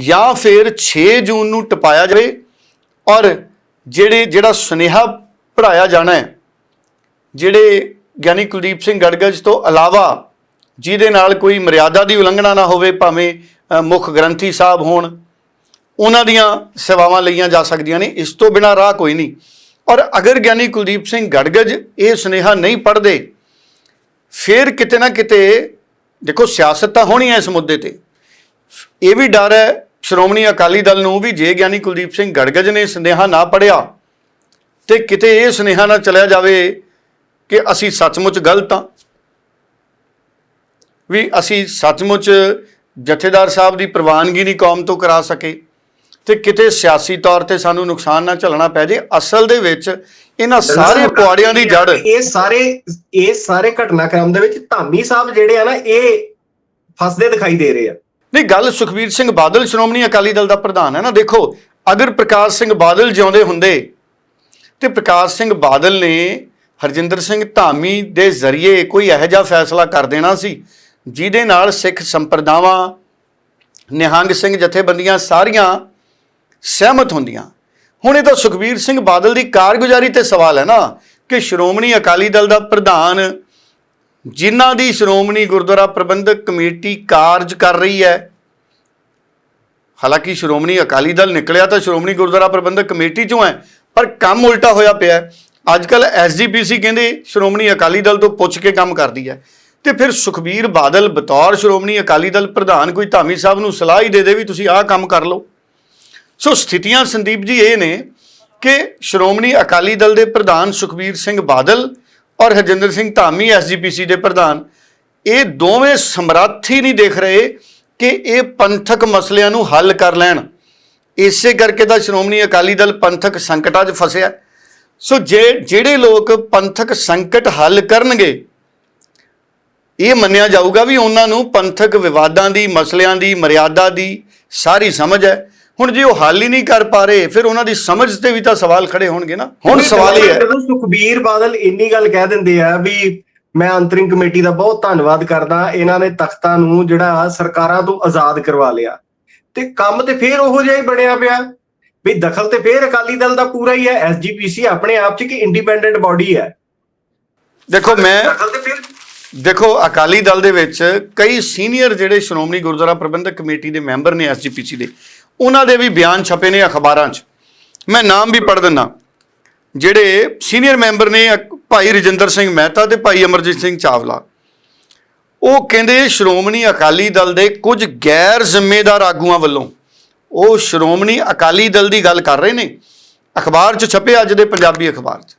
ਜਾਂ ਫਿਰ 6 ਜੂਨ ਨੂੰ ਟਪਾਇਆ ਜਾਵੇ ਔਰ ਜਿਹੜੇ ਜਿਹੜਾ ਸੁਨੇਹਾ ਪੜਾਇਆ ਜਾਣਾ ਹੈ, ਜਿਹੜੇ ਗਿਆਨੀ ਕੁਲਦੀਪ ਸਿੰਘ ਗੜਗੜ ਤੋਂ ਇਲਾਵਾ ਜਿਹਦੇ ਨਾਲ ਕੋਈ ਮਰਿਆਦਾ ਦੀ ਉਲੰਘਣਾ ਨਾ ਹੋਵੇ, ਭਾਵੇਂ ਮੁੱਖ ਗ੍ਰੰਥੀ ਸਾਹਿਬ ਹੋਣ, ਉਹਨਾਂ ਦੀਆਂ ਸੇਵਾਵਾਂ ਲਈਆਂ ਜਾ ਸਕਦੀਆਂ ਨੇ, ਇਸ ਤੋਂ ਬਿਨਾਂ ਰਾਹ ਕੋਈ ਨਹੀਂ। ਔਰ ਅਗਰ ਗਿਆਨੀ ਕੁਲਦੀਪ ਸਿੰਘ ਗੜਗੜ ਇਹ ਸੁਨੇਹਾ ਨਹੀਂ ਪੜ੍ਹਦੇ, ਫਿਰ ਕਿਤੇ ਨਾ ਕਿਤੇ, ਦੇਖੋ ਸਿਆਸਤ ਤਾਂ ਹੋਣੀ ਹੈ ਇਸ ਮੁੱਦੇ ਤੇ। ਇਹ ਵੀ ਡਰ ਹੈ ਸ਼੍ਰੋਮਣੀ ਅਕਾਲੀ ਦਲ ਨੂੰ ਵੀ ਜੇ ਗਿਆਨੀ ਕੁਲਦੀਪ ਸਿੰਘ ਗੜਗੜ ਨੇ ਸੁਨੇਹਾ ਨਾ ਪੜਿਆ ਤੇ ਕਿਤੇ ਇਹ ਸੁਨੇਹਾ ਨਾ ਚਲਿਆ ਜਾਵੇ ਕਿ ਅਸੀਂ ਸੱਚਮੁੱਚ ਗਲਤ ਹਾਂ ਵੀ ਅਸੀਂ ਸੱਚਮੁੱਚ ਜਥੇਦਾਰ ਸਾਹਿਬ ਦੀ ਪ੍ਰਵਾਨਗੀ ਨਹੀਂ ਕੌਮ ਤੋਂ ਕਰਾ ਸਕੇ ਤੇ ਕਿਤੇ ਸਿਆਸੀ ਤੌਰ ਤੇ ਸਾਨੂੰ ਨੁਕਸਾਨ ਨਾ ਝੱਲਣਾ ਪੈ ਜੇ ਅਸਲ ਦੇ ਵਿੱਚ ਇਹਨਾਂ ਸਾਰੇ ਪੁਆੜਿਆਂ ਦੀ ਜੜ। ਇਹ ਸਾਰੇ ਇਹ ਸਾਰੇ ਘਟਨਾਕ੍ਰਮ ਦੇ ਵਿੱਚ ਧਾਮੀ ਸਾਹਿਬ ਜਿਹੜੇ ਆ ਨਾ ਇਹ ਫਸਦੇ ਦਿਖਾਈ ਦੇ ਰਹੇ ਆ। ਨਹੀਂ, ਗੱਲ ਸੁਖਬੀਰ ਸਿੰਘ ਬਾਦਲ, ਸ਼੍ਰੋਮਣੀ ਅਕਾਲੀ ਦਲ ਦਾ ਪ੍ਰਧਾਨ ਹੈ ਨਾ, ਦੇਖੋ, ਅਗਰ ਪ੍ਰਕਾਸ਼ ਸਿੰਘ ਬਾਦਲ ਜਿਉਂਦੇ ਹੁੰਦੇ, ਤੇ ਪ੍ਰਕਾਸ਼ ਸਿੰਘ ਬਾਦਲ ਨੇ ਹਰਜਿੰਦਰ ਸਿੰਘ ਧਾਮੀ ਦੇ ਜ਼ਰੀਏ ਕੋਈ ਇਹੋ ਜਿਹਾ ਫੈਸਲਾ ਕਰ ਦੇਣਾ ਸੀ, ਜਿਹਦੇ ਨਾਲ ਸਿੱਖ ਸੰਪਰਦਾਵਾਂ, ਨਿਹੰਗ ਸਿੰਘ ਜਥੇਬੰਦੀਆਂ ਸਾਰੀਆਂ ਸਹਿਮਤ ਹੁੰਦੀਆਂ। ਹੁਣ ਇਹ ਤਾਂ ਸੁਖਬੀਰ ਸਿੰਘ ਬਾਦਲ ਦੀ ਕਾਰਗੁਜ਼ਾਰੀ ਤੇ ਸਵਾਲ ਹੈ ਨਾ, ਕਿ ਸ਼੍ਰੋਮਣੀ ਅਕਾਲੀ ਦਲ ਦਾ ਪ੍ਰਧਾਨ ਜਿਨ੍ਹਾਂ ਦੀ ਸ਼੍ਰੋਮਣੀ ਗੁਰਦੁਆਰਾ ਪ੍ਰਬੰਧਕ ਕਮੇਟੀ ਕਾਰਜ ਕਰ ਰਹੀ ਹੈ। ਹਾਲਾਂਕਿ ਸ਼੍ਰੋਮਣੀ ਅਕਾਲੀ ਦਲ ਨਿਕਲਿਆ ਤਾਂ ਸ਼੍ਰੋਮਣੀ ਗੁਰਦੁਆਰਾ ਪ੍ਰਬੰਧਕ ਕਮੇਟੀ ਚੋਂ ਹੈ, ਪਰ ਕੰਮ ਉਲਟਾ ਹੋਇਆ ਪਿਆ ਹੈ। ਅੱਜ ਕੱਲ ਐਸਜੀਪੀਸੀ ਕਹਿੰਦੇ ਸ਼੍ਰੋਮਣੀ ਅਕਾਲੀ ਦਲ ਤੋਂ ਪੁੱਛ ਕੇ ਕੰਮ ਕਰਦੀ ਹੈ। ਤੇ ਫਿਰ ਸੁਖਬੀਰ ਬਾਦਲ ਬਤੌਰ ਸ਼੍ਰੋਮਣੀ ਅਕਾਲੀ ਦਲ ਪ੍ਰਧਾਨ ਕੋਈ ਧਾਮੀ ਸਾਹਿਬ ਨੂੰ ਸਲਾਹ ਹੀ ਦੇ ਦੇ ਵੀ ਤੁਸੀਂ ਆਹ ਕੰਮ ਕਰ ਲਓ। ਸੋ ਸਥਿਤੀਆਂ ਸੰਦੀਪ ਜੀ ਇਹ ਨੇ ਕਿ ਸ਼੍ਰੋਮਣੀ ਅਕਾਲੀ ਦਲ ਦੇ ਪ੍ਰਧਾਨ ਸੁਖਬੀਰ ਸਿੰਘ ਬਾਦਲ ਔਰ ਹਰਜਿੰਦਰ ਸਿੰਘ ਧਾਮੀ ਐਸਜੀਪੀਸੀ ਦੇ ਪ੍ਰਧਾਨ, ਇਹ ਦੋਵੇਂ ਸਮਰੱਥ ਹੀ ਨਹੀਂ ਦੇਖ ਰਹੇ ਕਿ ਇਹ ਪੰਥਕ ਮਸਲਿਆਂ ਨੂੰ ਹੱਲ ਕਰ ਲੈਣ। ਇਸੇ ਕਰਕੇ ਤਾਂ ਸ਼੍ਰੋਮਣੀ ਅਕਾਲੀ ਦਲ ਪੰਥਕ ਸੰਕਟਾਂ 'ਚ ਫਸਿਆ। ਸੋ ਜੇ, ਜਿਹੜੇ ਲੋਕ ਪੰਥਕ ਸੰਕਟ ਹੱਲ ਕਰਨਗੇ, ਇਹ ਮੰਨਿਆ ਜਾਊਗਾ ਵੀ ਉਹਨਾਂ ਨੂੰ ਪੰਥਕ ਵਿਵਾਦਾਂ ਦੀ, ਮਸਲਿਆਂ ਦੀ, ਮਰਿਆਦਾ ਦੀ ਸਾਰੀ ਸਮਝ ਹੈ। ਹੁਣ ਜੇ ਉਹ ਹੱਲ ਹੀ ਨਹੀਂ ਕਰ ਪਾ ਰਹੇ ਫਿਰ ਉਹਨਾਂ ਦੀ ਸਮਝ ਤੇ ਵੀ ਤਾਂ ਸਵਾਲ ਖੜੇ ਹੋਣਗੇ ਨਾ। ਹੁਣ ਸਵਾਲ ਇਹ ਹੈ। ਜਦੋਂ ਸੁਖਬੀਰ ਬਾਦਲ ਇੰਨੀ ਗੱਲ ਕਹਿ ਦਿੰਦੇ ਆ ਵੀ ਮੈਂ ਅੰਤਰਿੰਗ ਕਮੇਟੀ ਦਾ ਬਹੁਤ ਧੰਨਵਾਦ ਕਰਦਾ ਇਹਨਾਂ ਨੇ ਤਖਤਾਂ ਨੂੰ ਜਿਹੜਾ ਸਰਕਾਰਾਂ ਤੋਂ ਆਜ਼ਾਦ ਕਰਵਾ ਲਿਆ। ਤੇ ਕੰਮ ਤੇ ਫੇਰ ਉਹੋ ਜਿਹਾ ਹੀ ਬਣਿਆ ਪਿਆ। ਵੀ ਦਖਲ ਤੇ ਫੇਰ ਅਕਾਲੀ ਦਲ ਦਾ ਪੂਰਾ ਹੀ ਹੈ। ਐਸਜੀਪੀਸੀ ਆਪਣੇ ਆਪ 'ਚ ਕਿ ਇੰਡੀਪੈਂਡੈਂਟ ਬਾਡੀ ਹੈ। ਦੇਖੋ ਮੈਂ ਦਖਲ ਤੇ ਫਿਰ ਦੇਖੋ ਅਕਾਲੀ ਦਲ ਦੇ ਵਿੱਚ ਕਈ ਸੀਨੀਅਰ ਜਿਹੜੇ ਸ਼੍ਰੋਮਣੀ ਗੁਰਦੁਆਰਾ ਪ੍ਰਬੰਧਕ ਕਮੇਟੀ ਦੇ ਮੈਂਬਰ ਨੇ ਐਸਜੀਪੀਸੀ ਦੇ ਉਹਨਾਂ ਦੇ ਵੀ ਬਿਆਨ ਛਪੇ ਨੇ ਅਖਬਾਰਾਂ 'ਚ। ਮੈਂ ਨਾਮ ਵੀ ਪੜ੍ਹ ਦਿੰਦਾ। ਜਿਹੜੇ ਸੀਨੀਅਰ ਮੈਂਬਰ ਨੇ ਅਕ- ਭਾਈ ਰਜਿੰਦਰ ਸਿੰਘ ਮਹਿਤਾ ਤੇ ਭਾਈ ਅਮਰਜੀਤ ਸਿੰਘ ਚਾਵਲਾ। ਉਹ ਕਹਿੰਦੇ, ਸ਼੍ਰੋਮਣੀ ਅਕਾਲੀ ਦਲ ਦੇ ਕੁਝ ਗੈਰ ਜ਼ਿੰਮੇਦਾਰ ਆਗੂਆਂ ਵੱਲੋਂ ਉਹ ਸ਼੍ਰੋਮਣੀ ਅਕਾਲੀ ਦਲ ਦੀ ਗੱਲ ਕਰ ਰਹੇ ਨੇ। ਅਖਬਾਰ 'ਚ ਛਪੇ ਅੱਜ ਦੇ ਪੰਜਾਬੀ ਅਖਬਾਰ 'ਚ।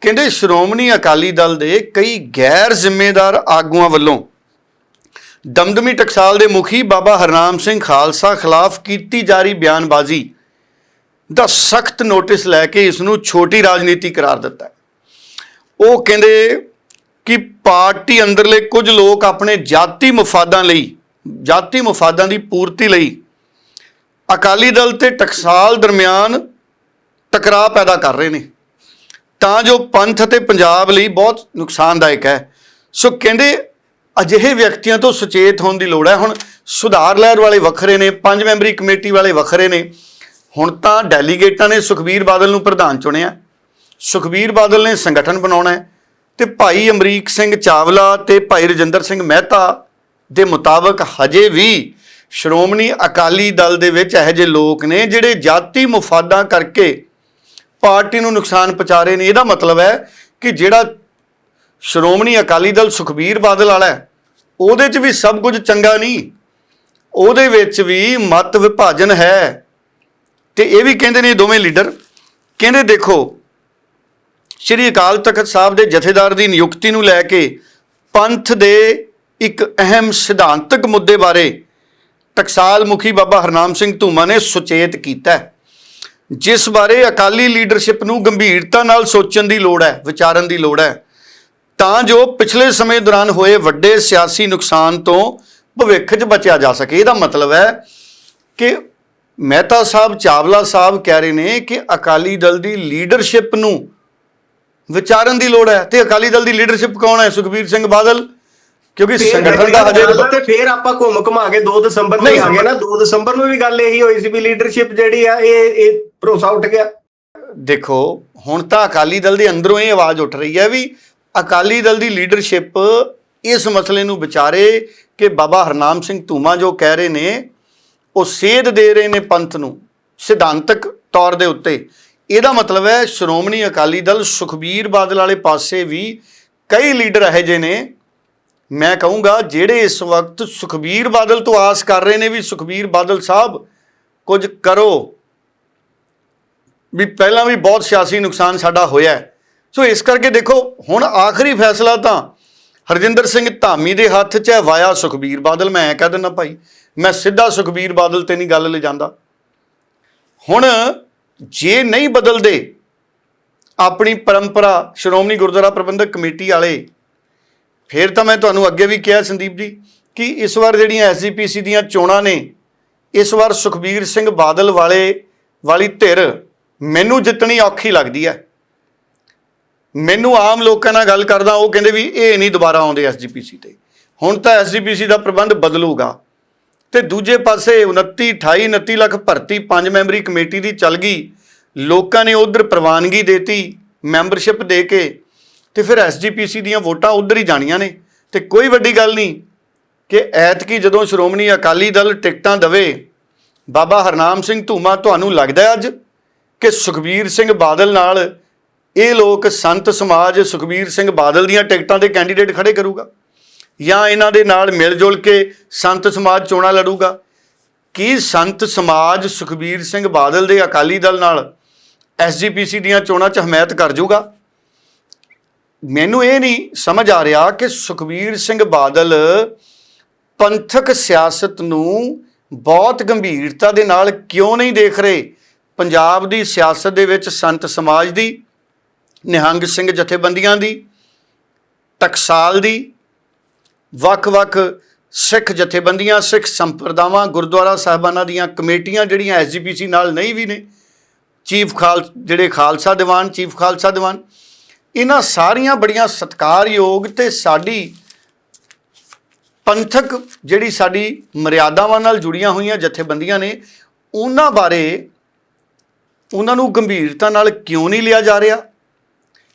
ਕਹਿੰਦੇ, ਸ਼੍ਰੋਮਣੀ ਅਕਾਲੀ ਦਲ ਦੇ ਕਈ ਗੈਰ ਜ਼ਿੰਮੇਦਾਰ ਆਗੂਆਂ ਵੱਲੋਂ ਦਮਦਮੀ ਟਕਸਾਲ ਦੇ ਮੁਖੀ ਬਾਬਾ ਹਰਨਾਮ ਸਿੰਘ ਖਾਲਸਾ ਖਿਲਾਫ ਕੀਤੀ ਜਾ ਰਹੀ ਬਿਆਨਬਾਜ਼ੀ ਦਾ ਸਖਤ ਨੋਟਿਸ ਲੈ ਕੇ ਇਸ ਨੂੰ ਛੋਟੀ ਰਾਜਨੀਤੀ ਕਰਾਰ ਦਿੱਤਾ ਉਹ ਕਹਿੰਦੇ ਕਿ ਪਾਰਟੀ ਅੰਦਰਲੇ ਕੁਝ ਲੋਕ ਆਪਣੇ ਜਾਤੀ ਮਫਾਦਾਂ ਲਈ ਜਾਤੀ ਮਫਾਦਾਂ ਦੀ ਪੂਰਤੀ ਲਈ ਅਕਾਲੀ ਦਲ ਤੇ ਟਕਸਾਲ ਦਰਮਿਆਨ ਟਕਰਾਅ ਪੈਦਾ ਕਰ ਰਹੇ ਨੇ ਤਾਂ ਜੋ ਪੰਥ ਅਤੇ ਪੰਜਾਬ ਲਈ ਬਹੁਤ ਨੁਕਸਾਨਦਾਇਕ ਹੈ ਸੋ ਕਹਿੰਦੇ ਅਜਿਹੇ ਵਿਅਕਤੀਆਂ ਤੋਂ ਸੁਚੇਤ ਹੋਣ ਦੀ ਲੋੜ ਹੈ। ਹੁਣ ਸੁਧਾਰ ਲਹਿਰ ਵਾਲੇ ਵੱਖਰੇ ਨੇ, ਪੰਜ ਮੈਂਬਰੀ ਕਮੇਟੀ ਵਾਲੇ ਵੱਖਰੇ ਨੇ। ਹੁਣ ਤਾਂ ਡੈਲੀਗੇਟਾਂ ਨੇ ਸੁਖਬੀਰ ਬਾਦਲ ਨੂੰ ਪ੍ਰਧਾਨ ਚੁਣਿਆ। ਸੁਖਬੀਰ ਬਾਦਲ ਨੇ ਸੰਗਠਨ ਬਣਾਉਣਾ ਹੈ ਤੇ ਭਾਈ ਅਮਰੀਕ ਸਿੰਘ ਚਾਵਲਾ ਤੇ ਭਾਈ ਰਜਿੰਦਰ ਸਿੰਘ ਮਹਿਤਾ ਦੇ ਮੁਤਾਬਕ ਹਜੇ ਵੀ ਸ਼੍ਰੋਮਣੀ ਅਕਾਲੀ ਦਲ ਦੇ ਵਿੱਚ ਇਹੋ ਜਿਹੇ ਲੋਕ ਨੇ ਜਿਹੜੇ ਜਾਤੀ ਮੁਫਾਦਾਂ ਕਰਕੇ ਪਾਰਟੀ ਨੂੰ ਨੁਕਸਾਨ ਪਹੁੰਚਾ ਰਹੇ ਨੇ। ਇਹਦਾ ਮਤਲਬ ਹੈ ਕਿ ਜਿਹੜਾ ਸ਼੍ਰੋਮਣੀ ਅਕਾਲੀ ਦਲ ਸੁਖਬੀਰ ਬਾਦਲ ਵਾਲਾ ਹੈ ਉਹਦੇ 'ਚ ਵੀ ਸਭ ਕੁਝ ਚੰਗਾ ਨਹੀਂ। ਉਹਦੇ ਵਿੱਚ ਵੀ ਮਤ ਵਿਭਾਜਨ ਹੈ। ਤੇ ਇਹ ਵੀ ਕਹਿੰਦੇ ਨੇ ਦੋਵੇਂ ਲੀਡਰ। ਕਹਿੰਦੇ ਦੇਖੋ, ਸ਼੍ਰੀ ਅਕਾਲ ਤਖਤ ਸਾਹਿਬ ਦੇ ਜਥੇਦਾਰ ਦੀ ਨਿਯੁਕਤੀ ਨੂੰ ਲੈ ਕੇ ਪੰਥ ਦੇ ਇੱਕ ਅਹਿਮ ਸਿਧਾਂਤਕ ਮੁੱਦੇ ਬਾਰੇ ਟਕਸਾਲ ਮੁਖੀ ਬਾਬਾ ਹਰਨਾਮ ਸਿੰਘ ਧੂਮਾ ਨੇ ਸੁਚੇਤ ਕੀਤਾ ਜਿਸ ਬਾਰੇ ਅਕਾਲੀ ਲੀਡਰਸ਼ਿਪ ਨੂੰ ਗੰਭੀਰਤਾ ਨਾਲ ਸੋਚਣ ਦੀ ਲੋੜ ਹੈ, ਵਿਚਾਰਨ ਦੀ ਲੋੜ ਹੈ। ਤਾਂ ਜੋ ਪਿਛਲੇ ਸਮੇਂ ਦੌਰਾਨ ਹੋਏ ਵੱਡੇ ਸਿਆਸੀ ਨੁਕਸਾਨ ਤੋਂ ਭਵਿੱਖ 'ਚ ਬਚਿਆ ਜਾ ਸਕੇ। ਇਹਦਾ ਮਤਲਬ ਹੈ ਕਿ ਮਹਿਤਾ ਸਾਹਿਬ ਚਾਵਲਾ ਸਾਹਿਬ ਕਹਿ ਰਹੇ ਨੇ ਕਿ ਅਕਾਲੀ ਦਲ ਦੀ ਲੀਡਰਸ਼ਿਪ ਨੂੰ ਵਿਚਾਰਨ ਦੀ ਲੋੜ ਹੈ। ਤੇ ਅਕਾਲੀ ਦਲ ਦੀ ਲੀਡਰਸ਼ਿਪ ਕੌਣ ਹੈ? ਸੁਖਬੀਰ ਸਿੰਘ ਬਾਦਲ। ਕਿਉਂਕਿ ਸੰਗਠਨ ਦਾ ਹਜੇ ਤੇ ਫੇਰ ਆਪਾਂ ਘੁੰਮ ਘੁਮਾ ਕੇ 2 ਦਸੰਬਰ ਨੂੰ। ਆ ਗਏ ਨਾ। 2 ਦਸੰਬਰ ਨੂੰ ਵੀ ਗੱਲ ਇਹੀ ਹੋਈ ਸੀ ਵੀ ਲੀਡਰਸ਼ਿਪ ਜਿਹੜੀ ਆ ਇਹ ਇਹ ਭਰੋਸਾ ਉੱਠ ਗਿਆ। ਦੇਖੋ ਹੁਣ ਤਾਂ ਅਕਾਲੀ ਦਲ ਦੇ ਅੰਦਰੋਂ ਇਹ ਆਵਾਜ਼ ਉੱਠ ਰਹੀ ਹੈ ਵੀ ਅਕਾਲੀ ਦਲ ਦੀ ਲੀਡਰਸ਼ਿਪ ਇਸ ਮਸਲੇ ਨੂੰ ਵਿਚਾਰੇ ਕਿ ਬਾਬਾ ਹਰਨਾਮ ਸਿੰਘ ਧੂਮਾ ਜੋ ਕਹਿ ਰਹੇ ਨੇ, ਉਹ ਸੇਧ ਦੇ ਰਹੇ ਨੇ ਪੰਥ ਨੂੰ ਸਿਧਾਂਤਕ ਤੌਰ ਦੇ ਉੱਤੇ। ਇਹਦਾ ਮਤਲਬ ਹੈ ਸ਼੍ਰੋਮਣੀ ਅਕਾਲੀ ਦਲ ਸੁਖਬੀਰ ਬਾਦਲ ਵਾਲੇ ਪਾਸੇ ਵੀ ਕਈ ਲੀਡਰ ਇਹੋ ਜਿਹੇ ਨੇ। ਮੈਂ ਕਹੂੰਗਾ ਜਿਹੜੇ ਇਸ ਵਕਤ ਸੁਖਬੀਰ ਬਾਦਲ ਤੋਂ ਆਸ ਕਰ ਰਹੇ ਨੇ ਵੀ ਸੁਖਬੀਰ ਬਾਦਲ ਸਾਹਿਬ, ਕੁਝ ਕਰੋ। ਵੀ ਪਹਿਲਾਂ ਵੀ ਬਹੁਤ ਸਿਆਸੀ ਨੁਕਸਾਨ ਸਾਡਾ ਹੋਇਆ ਹੈ। ਸੋ ਇਸ ਕਰਕੇ ਦੇਖੋ, ਹੁਣ ਆਖਰੀ ਫੈਸਲਾ ਤਾਂ ਹਰਜਿੰਦਰ ਸਿੰਘ ਧਾਮੀ ਦੇ ਹੱਥ 'ਚ ਹੈ, ਵਾਇਆ ਸੁਖਬੀਰ ਬਾਦਲ। ਮੈਂ ਐਂ ਕਹਿ ਦਿੰਦਾ ਭਾਈ, ਮੈਂ ਸਿੱਧਾ ਸੁਖਬੀਰ ਬਾਦਲ ਤੇ ਨਹੀਂ ਗੱਲ ਲੈ ਜਾਂਦਾ ਹੁਣ ਜੇ ਨਹੀਂ ਬਦਲਦੇ ਆਪਣੀ ਪਰੰਪਰਾ, ਸ਼੍ਰੋਮਣੀ ਗੁਰਦੁਆਰਾ ਪ੍ਰਬੰਧਕ ਕਮੇਟੀ ਵਾਲੇ, ਫਿਰ ਤਾਂ ਮੈਂ ਤੁਹਾਨੂੰ ਅੱਗੇ ਵੀ ਕਿਹਾ ਸੰਦੀਪ ਜੀ, ਕਿ ਇਸ ਵਾਰ ਜਿਹੜੀਆਂ ਐਸਜੀਪੀਸੀ ਦੀਆਂ ਚੋਣਾਂ ਨੇ, ਇਸ ਵਾਰ ਸੁਖਬੀਰ ਸਿੰਘ ਬਾਦਲ ਵਾਲੇ, ਵਾਲੀ ਧਿਰ ਮੈਨੂੰ ਜਿੱਤਣੀ ਔਖੀ ਲੱਗਦੀ ਹੈ। ਮੈਨੂੰ ਆਮ ਲੋਕਾਂ ਨਾਲ ਗੱਲ ਕਰਦਾ, ਉਹ ਕਹਿੰਦੇ ਵੀ ਇਹ ਨਹੀਂ ਦੁਬਾਰਾ ਆਉਂਦੇ ਐਸਜੀਪੀਸੀ ਤੇ। ਹੁਣ ਤਾਂ ਐਸਜੀਪੀਸੀ ਦਾ ਪ੍ਰਬੰਧ ਬਦਲੂਗਾ। ਤੇ ਦੂਜੇ ਪਾਸੇ 29 28 29 ਲੱਖ ਭਰਤੀ ਪੰਜ ਮੈਂਬਰੀ ਕਮੇਟੀ ਦੀ ਚੱਲ ਗਈ। ਲੋਕਾਂ ਨੇ ਉਧਰ ਪ੍ਰਵਾਨਗੀ ਦੇਤੀ, ਮੈਂਬਰਸ਼ਿਪ ਦੇ ਕੇ। ਤੇ ਫਿਰ ਐਸਜੀਪੀਸੀ ਦੀਆਂ ਵੋਟਾਂ ਉਧਰ ਹੀ ਜਾਣੀਆਂ ਨੇ। ਤੇ ਕੋਈ ਵੱਡੀ ਗੱਲ ਨਹੀਂ ਕਿ ਐਤਕੀ ਜਦੋਂ ਸ਼੍ਰੋਮਣੀ ਅਕਾਲੀ ਦਲ ਟਿਕਟਾਂ ਦਵੇ, ਬਾਬਾ ਹਰਨਾਮ ਸਿੰਘ ਧੂਮਾ, ਤੁਹਾਨੂੰ ਲੱਗਦਾ ਅੱਜ ਕਿ ਸੁਖਬੀਰ ਸਿੰਘ ਬਾਦਲ ਨਾਲ ਇਹ ਲੋਕ ਸੰਤ ਸਮਾਜ ਸੁਖਬੀਰ ਸਿੰਘ ਬਾਦਲ ਦੀਆਂ ਟਿਕਟਾਂ ਦੇ ਕੈਂਡੀਡੇਟ ਖੜੇ ਕਰੂਗਾ ਜਾਂ ਇਹਨਾਂ ਦੇ ਨਾਲ ਮਿਲ ਜੁਲ ਕੇ ਸੰਤ ਸਮਾਜ ਚੋਣਾਂ ਲੜੂਗਾ? ਕੀ ਸੰਤ ਸਮਾਜ ਸੁਖਬੀਰ ਸਿੰਘ ਬਾਦਲ ਦੇ ਅਕਾਲੀ ਦਲ ਨਾਲ ਐਸਜੀਪੀਸੀ ਦੀਆਂ ਚੋਣਾਂ 'ਚ ਹਮਾਇਤ ਕਰ ਜੂਗਾ? ਮੈਨੂੰ ਇਹ ਨਹੀਂ ਸਮਝ ਆ ਰਿਹਾ ਕਿ ਸੁਖਬੀਰ ਸਿੰਘ ਬਾਦਲ ਪੰਥਕ ਸਿਆਸਤ ਨੂੰ ਬਹੁਤ ਗੰਭੀਰਤਾ ਦੇ ਨਾਲ ਕਿਉਂ ਨਹੀਂ ਦੇਖ ਰਹੇ? ਪੰਜਾਬ ਦੀ ਸਿਆਸਤ ਦੇ ਵਿੱਚ ਸੰਤ ਸਮਾਜ ਦੀ ਨਿਹੰਗ ਸਿੰਘ ਜਥੇਬੰਦੀਆਂ ਦੀ ਟਕਸਾਲ ਦੀ, ਵੱਖ-ਵੱਖ ਸਿੱਖ ਜਥੇਬੰਦੀਆਂ, ਸਿੱਖ ਸੰਪਰਦਾਵਾਂ, ਗੁਰਦੁਆਰਾ ਸਾਹਿਬਾਨਾਂ ਦੀਆਂ ਕਮੇਟੀਆਂ ਜਿਹੜੀਆਂ ਐਸਜੀਪੀਸੀ ਨਾਲ ਨਹੀਂ ਵੀ ਨੇ, ਚੀਫ ਖਾਲ, ਜਿਹੜੇ ਖਾਲਸਾ ਦੀਵਾਨ, ਚੀਫ ਖਾਲਸਾ ਦੀਵਾਨ, ਇਹਨਾਂ ਸਾਰੀਆਂ ਬੜੀਆਂ ਸਤਿਕਾਰਯੋਗ ਤੇ ਸਾਡੀ ਪੰਥਕ ਜਿਹੜੀ ਸਾਡੀ ਮਰਿਆਦਾਵਾਂ ਨਾਲ ਜੁੜੀਆਂ ਹੋਈਆਂ ਜਥੇਬੰਦੀਆਂ ਨੇ, ਉਹਨਾਂ ਬਾਰੇ ਉਹਨਾਂ ਨੂੰ ਗੰਭੀਰਤਾ ਨਾਲ ਕਿਉਂ ਨਹੀਂ ਲਿਆ ਜਾ ਰਿਹਾ?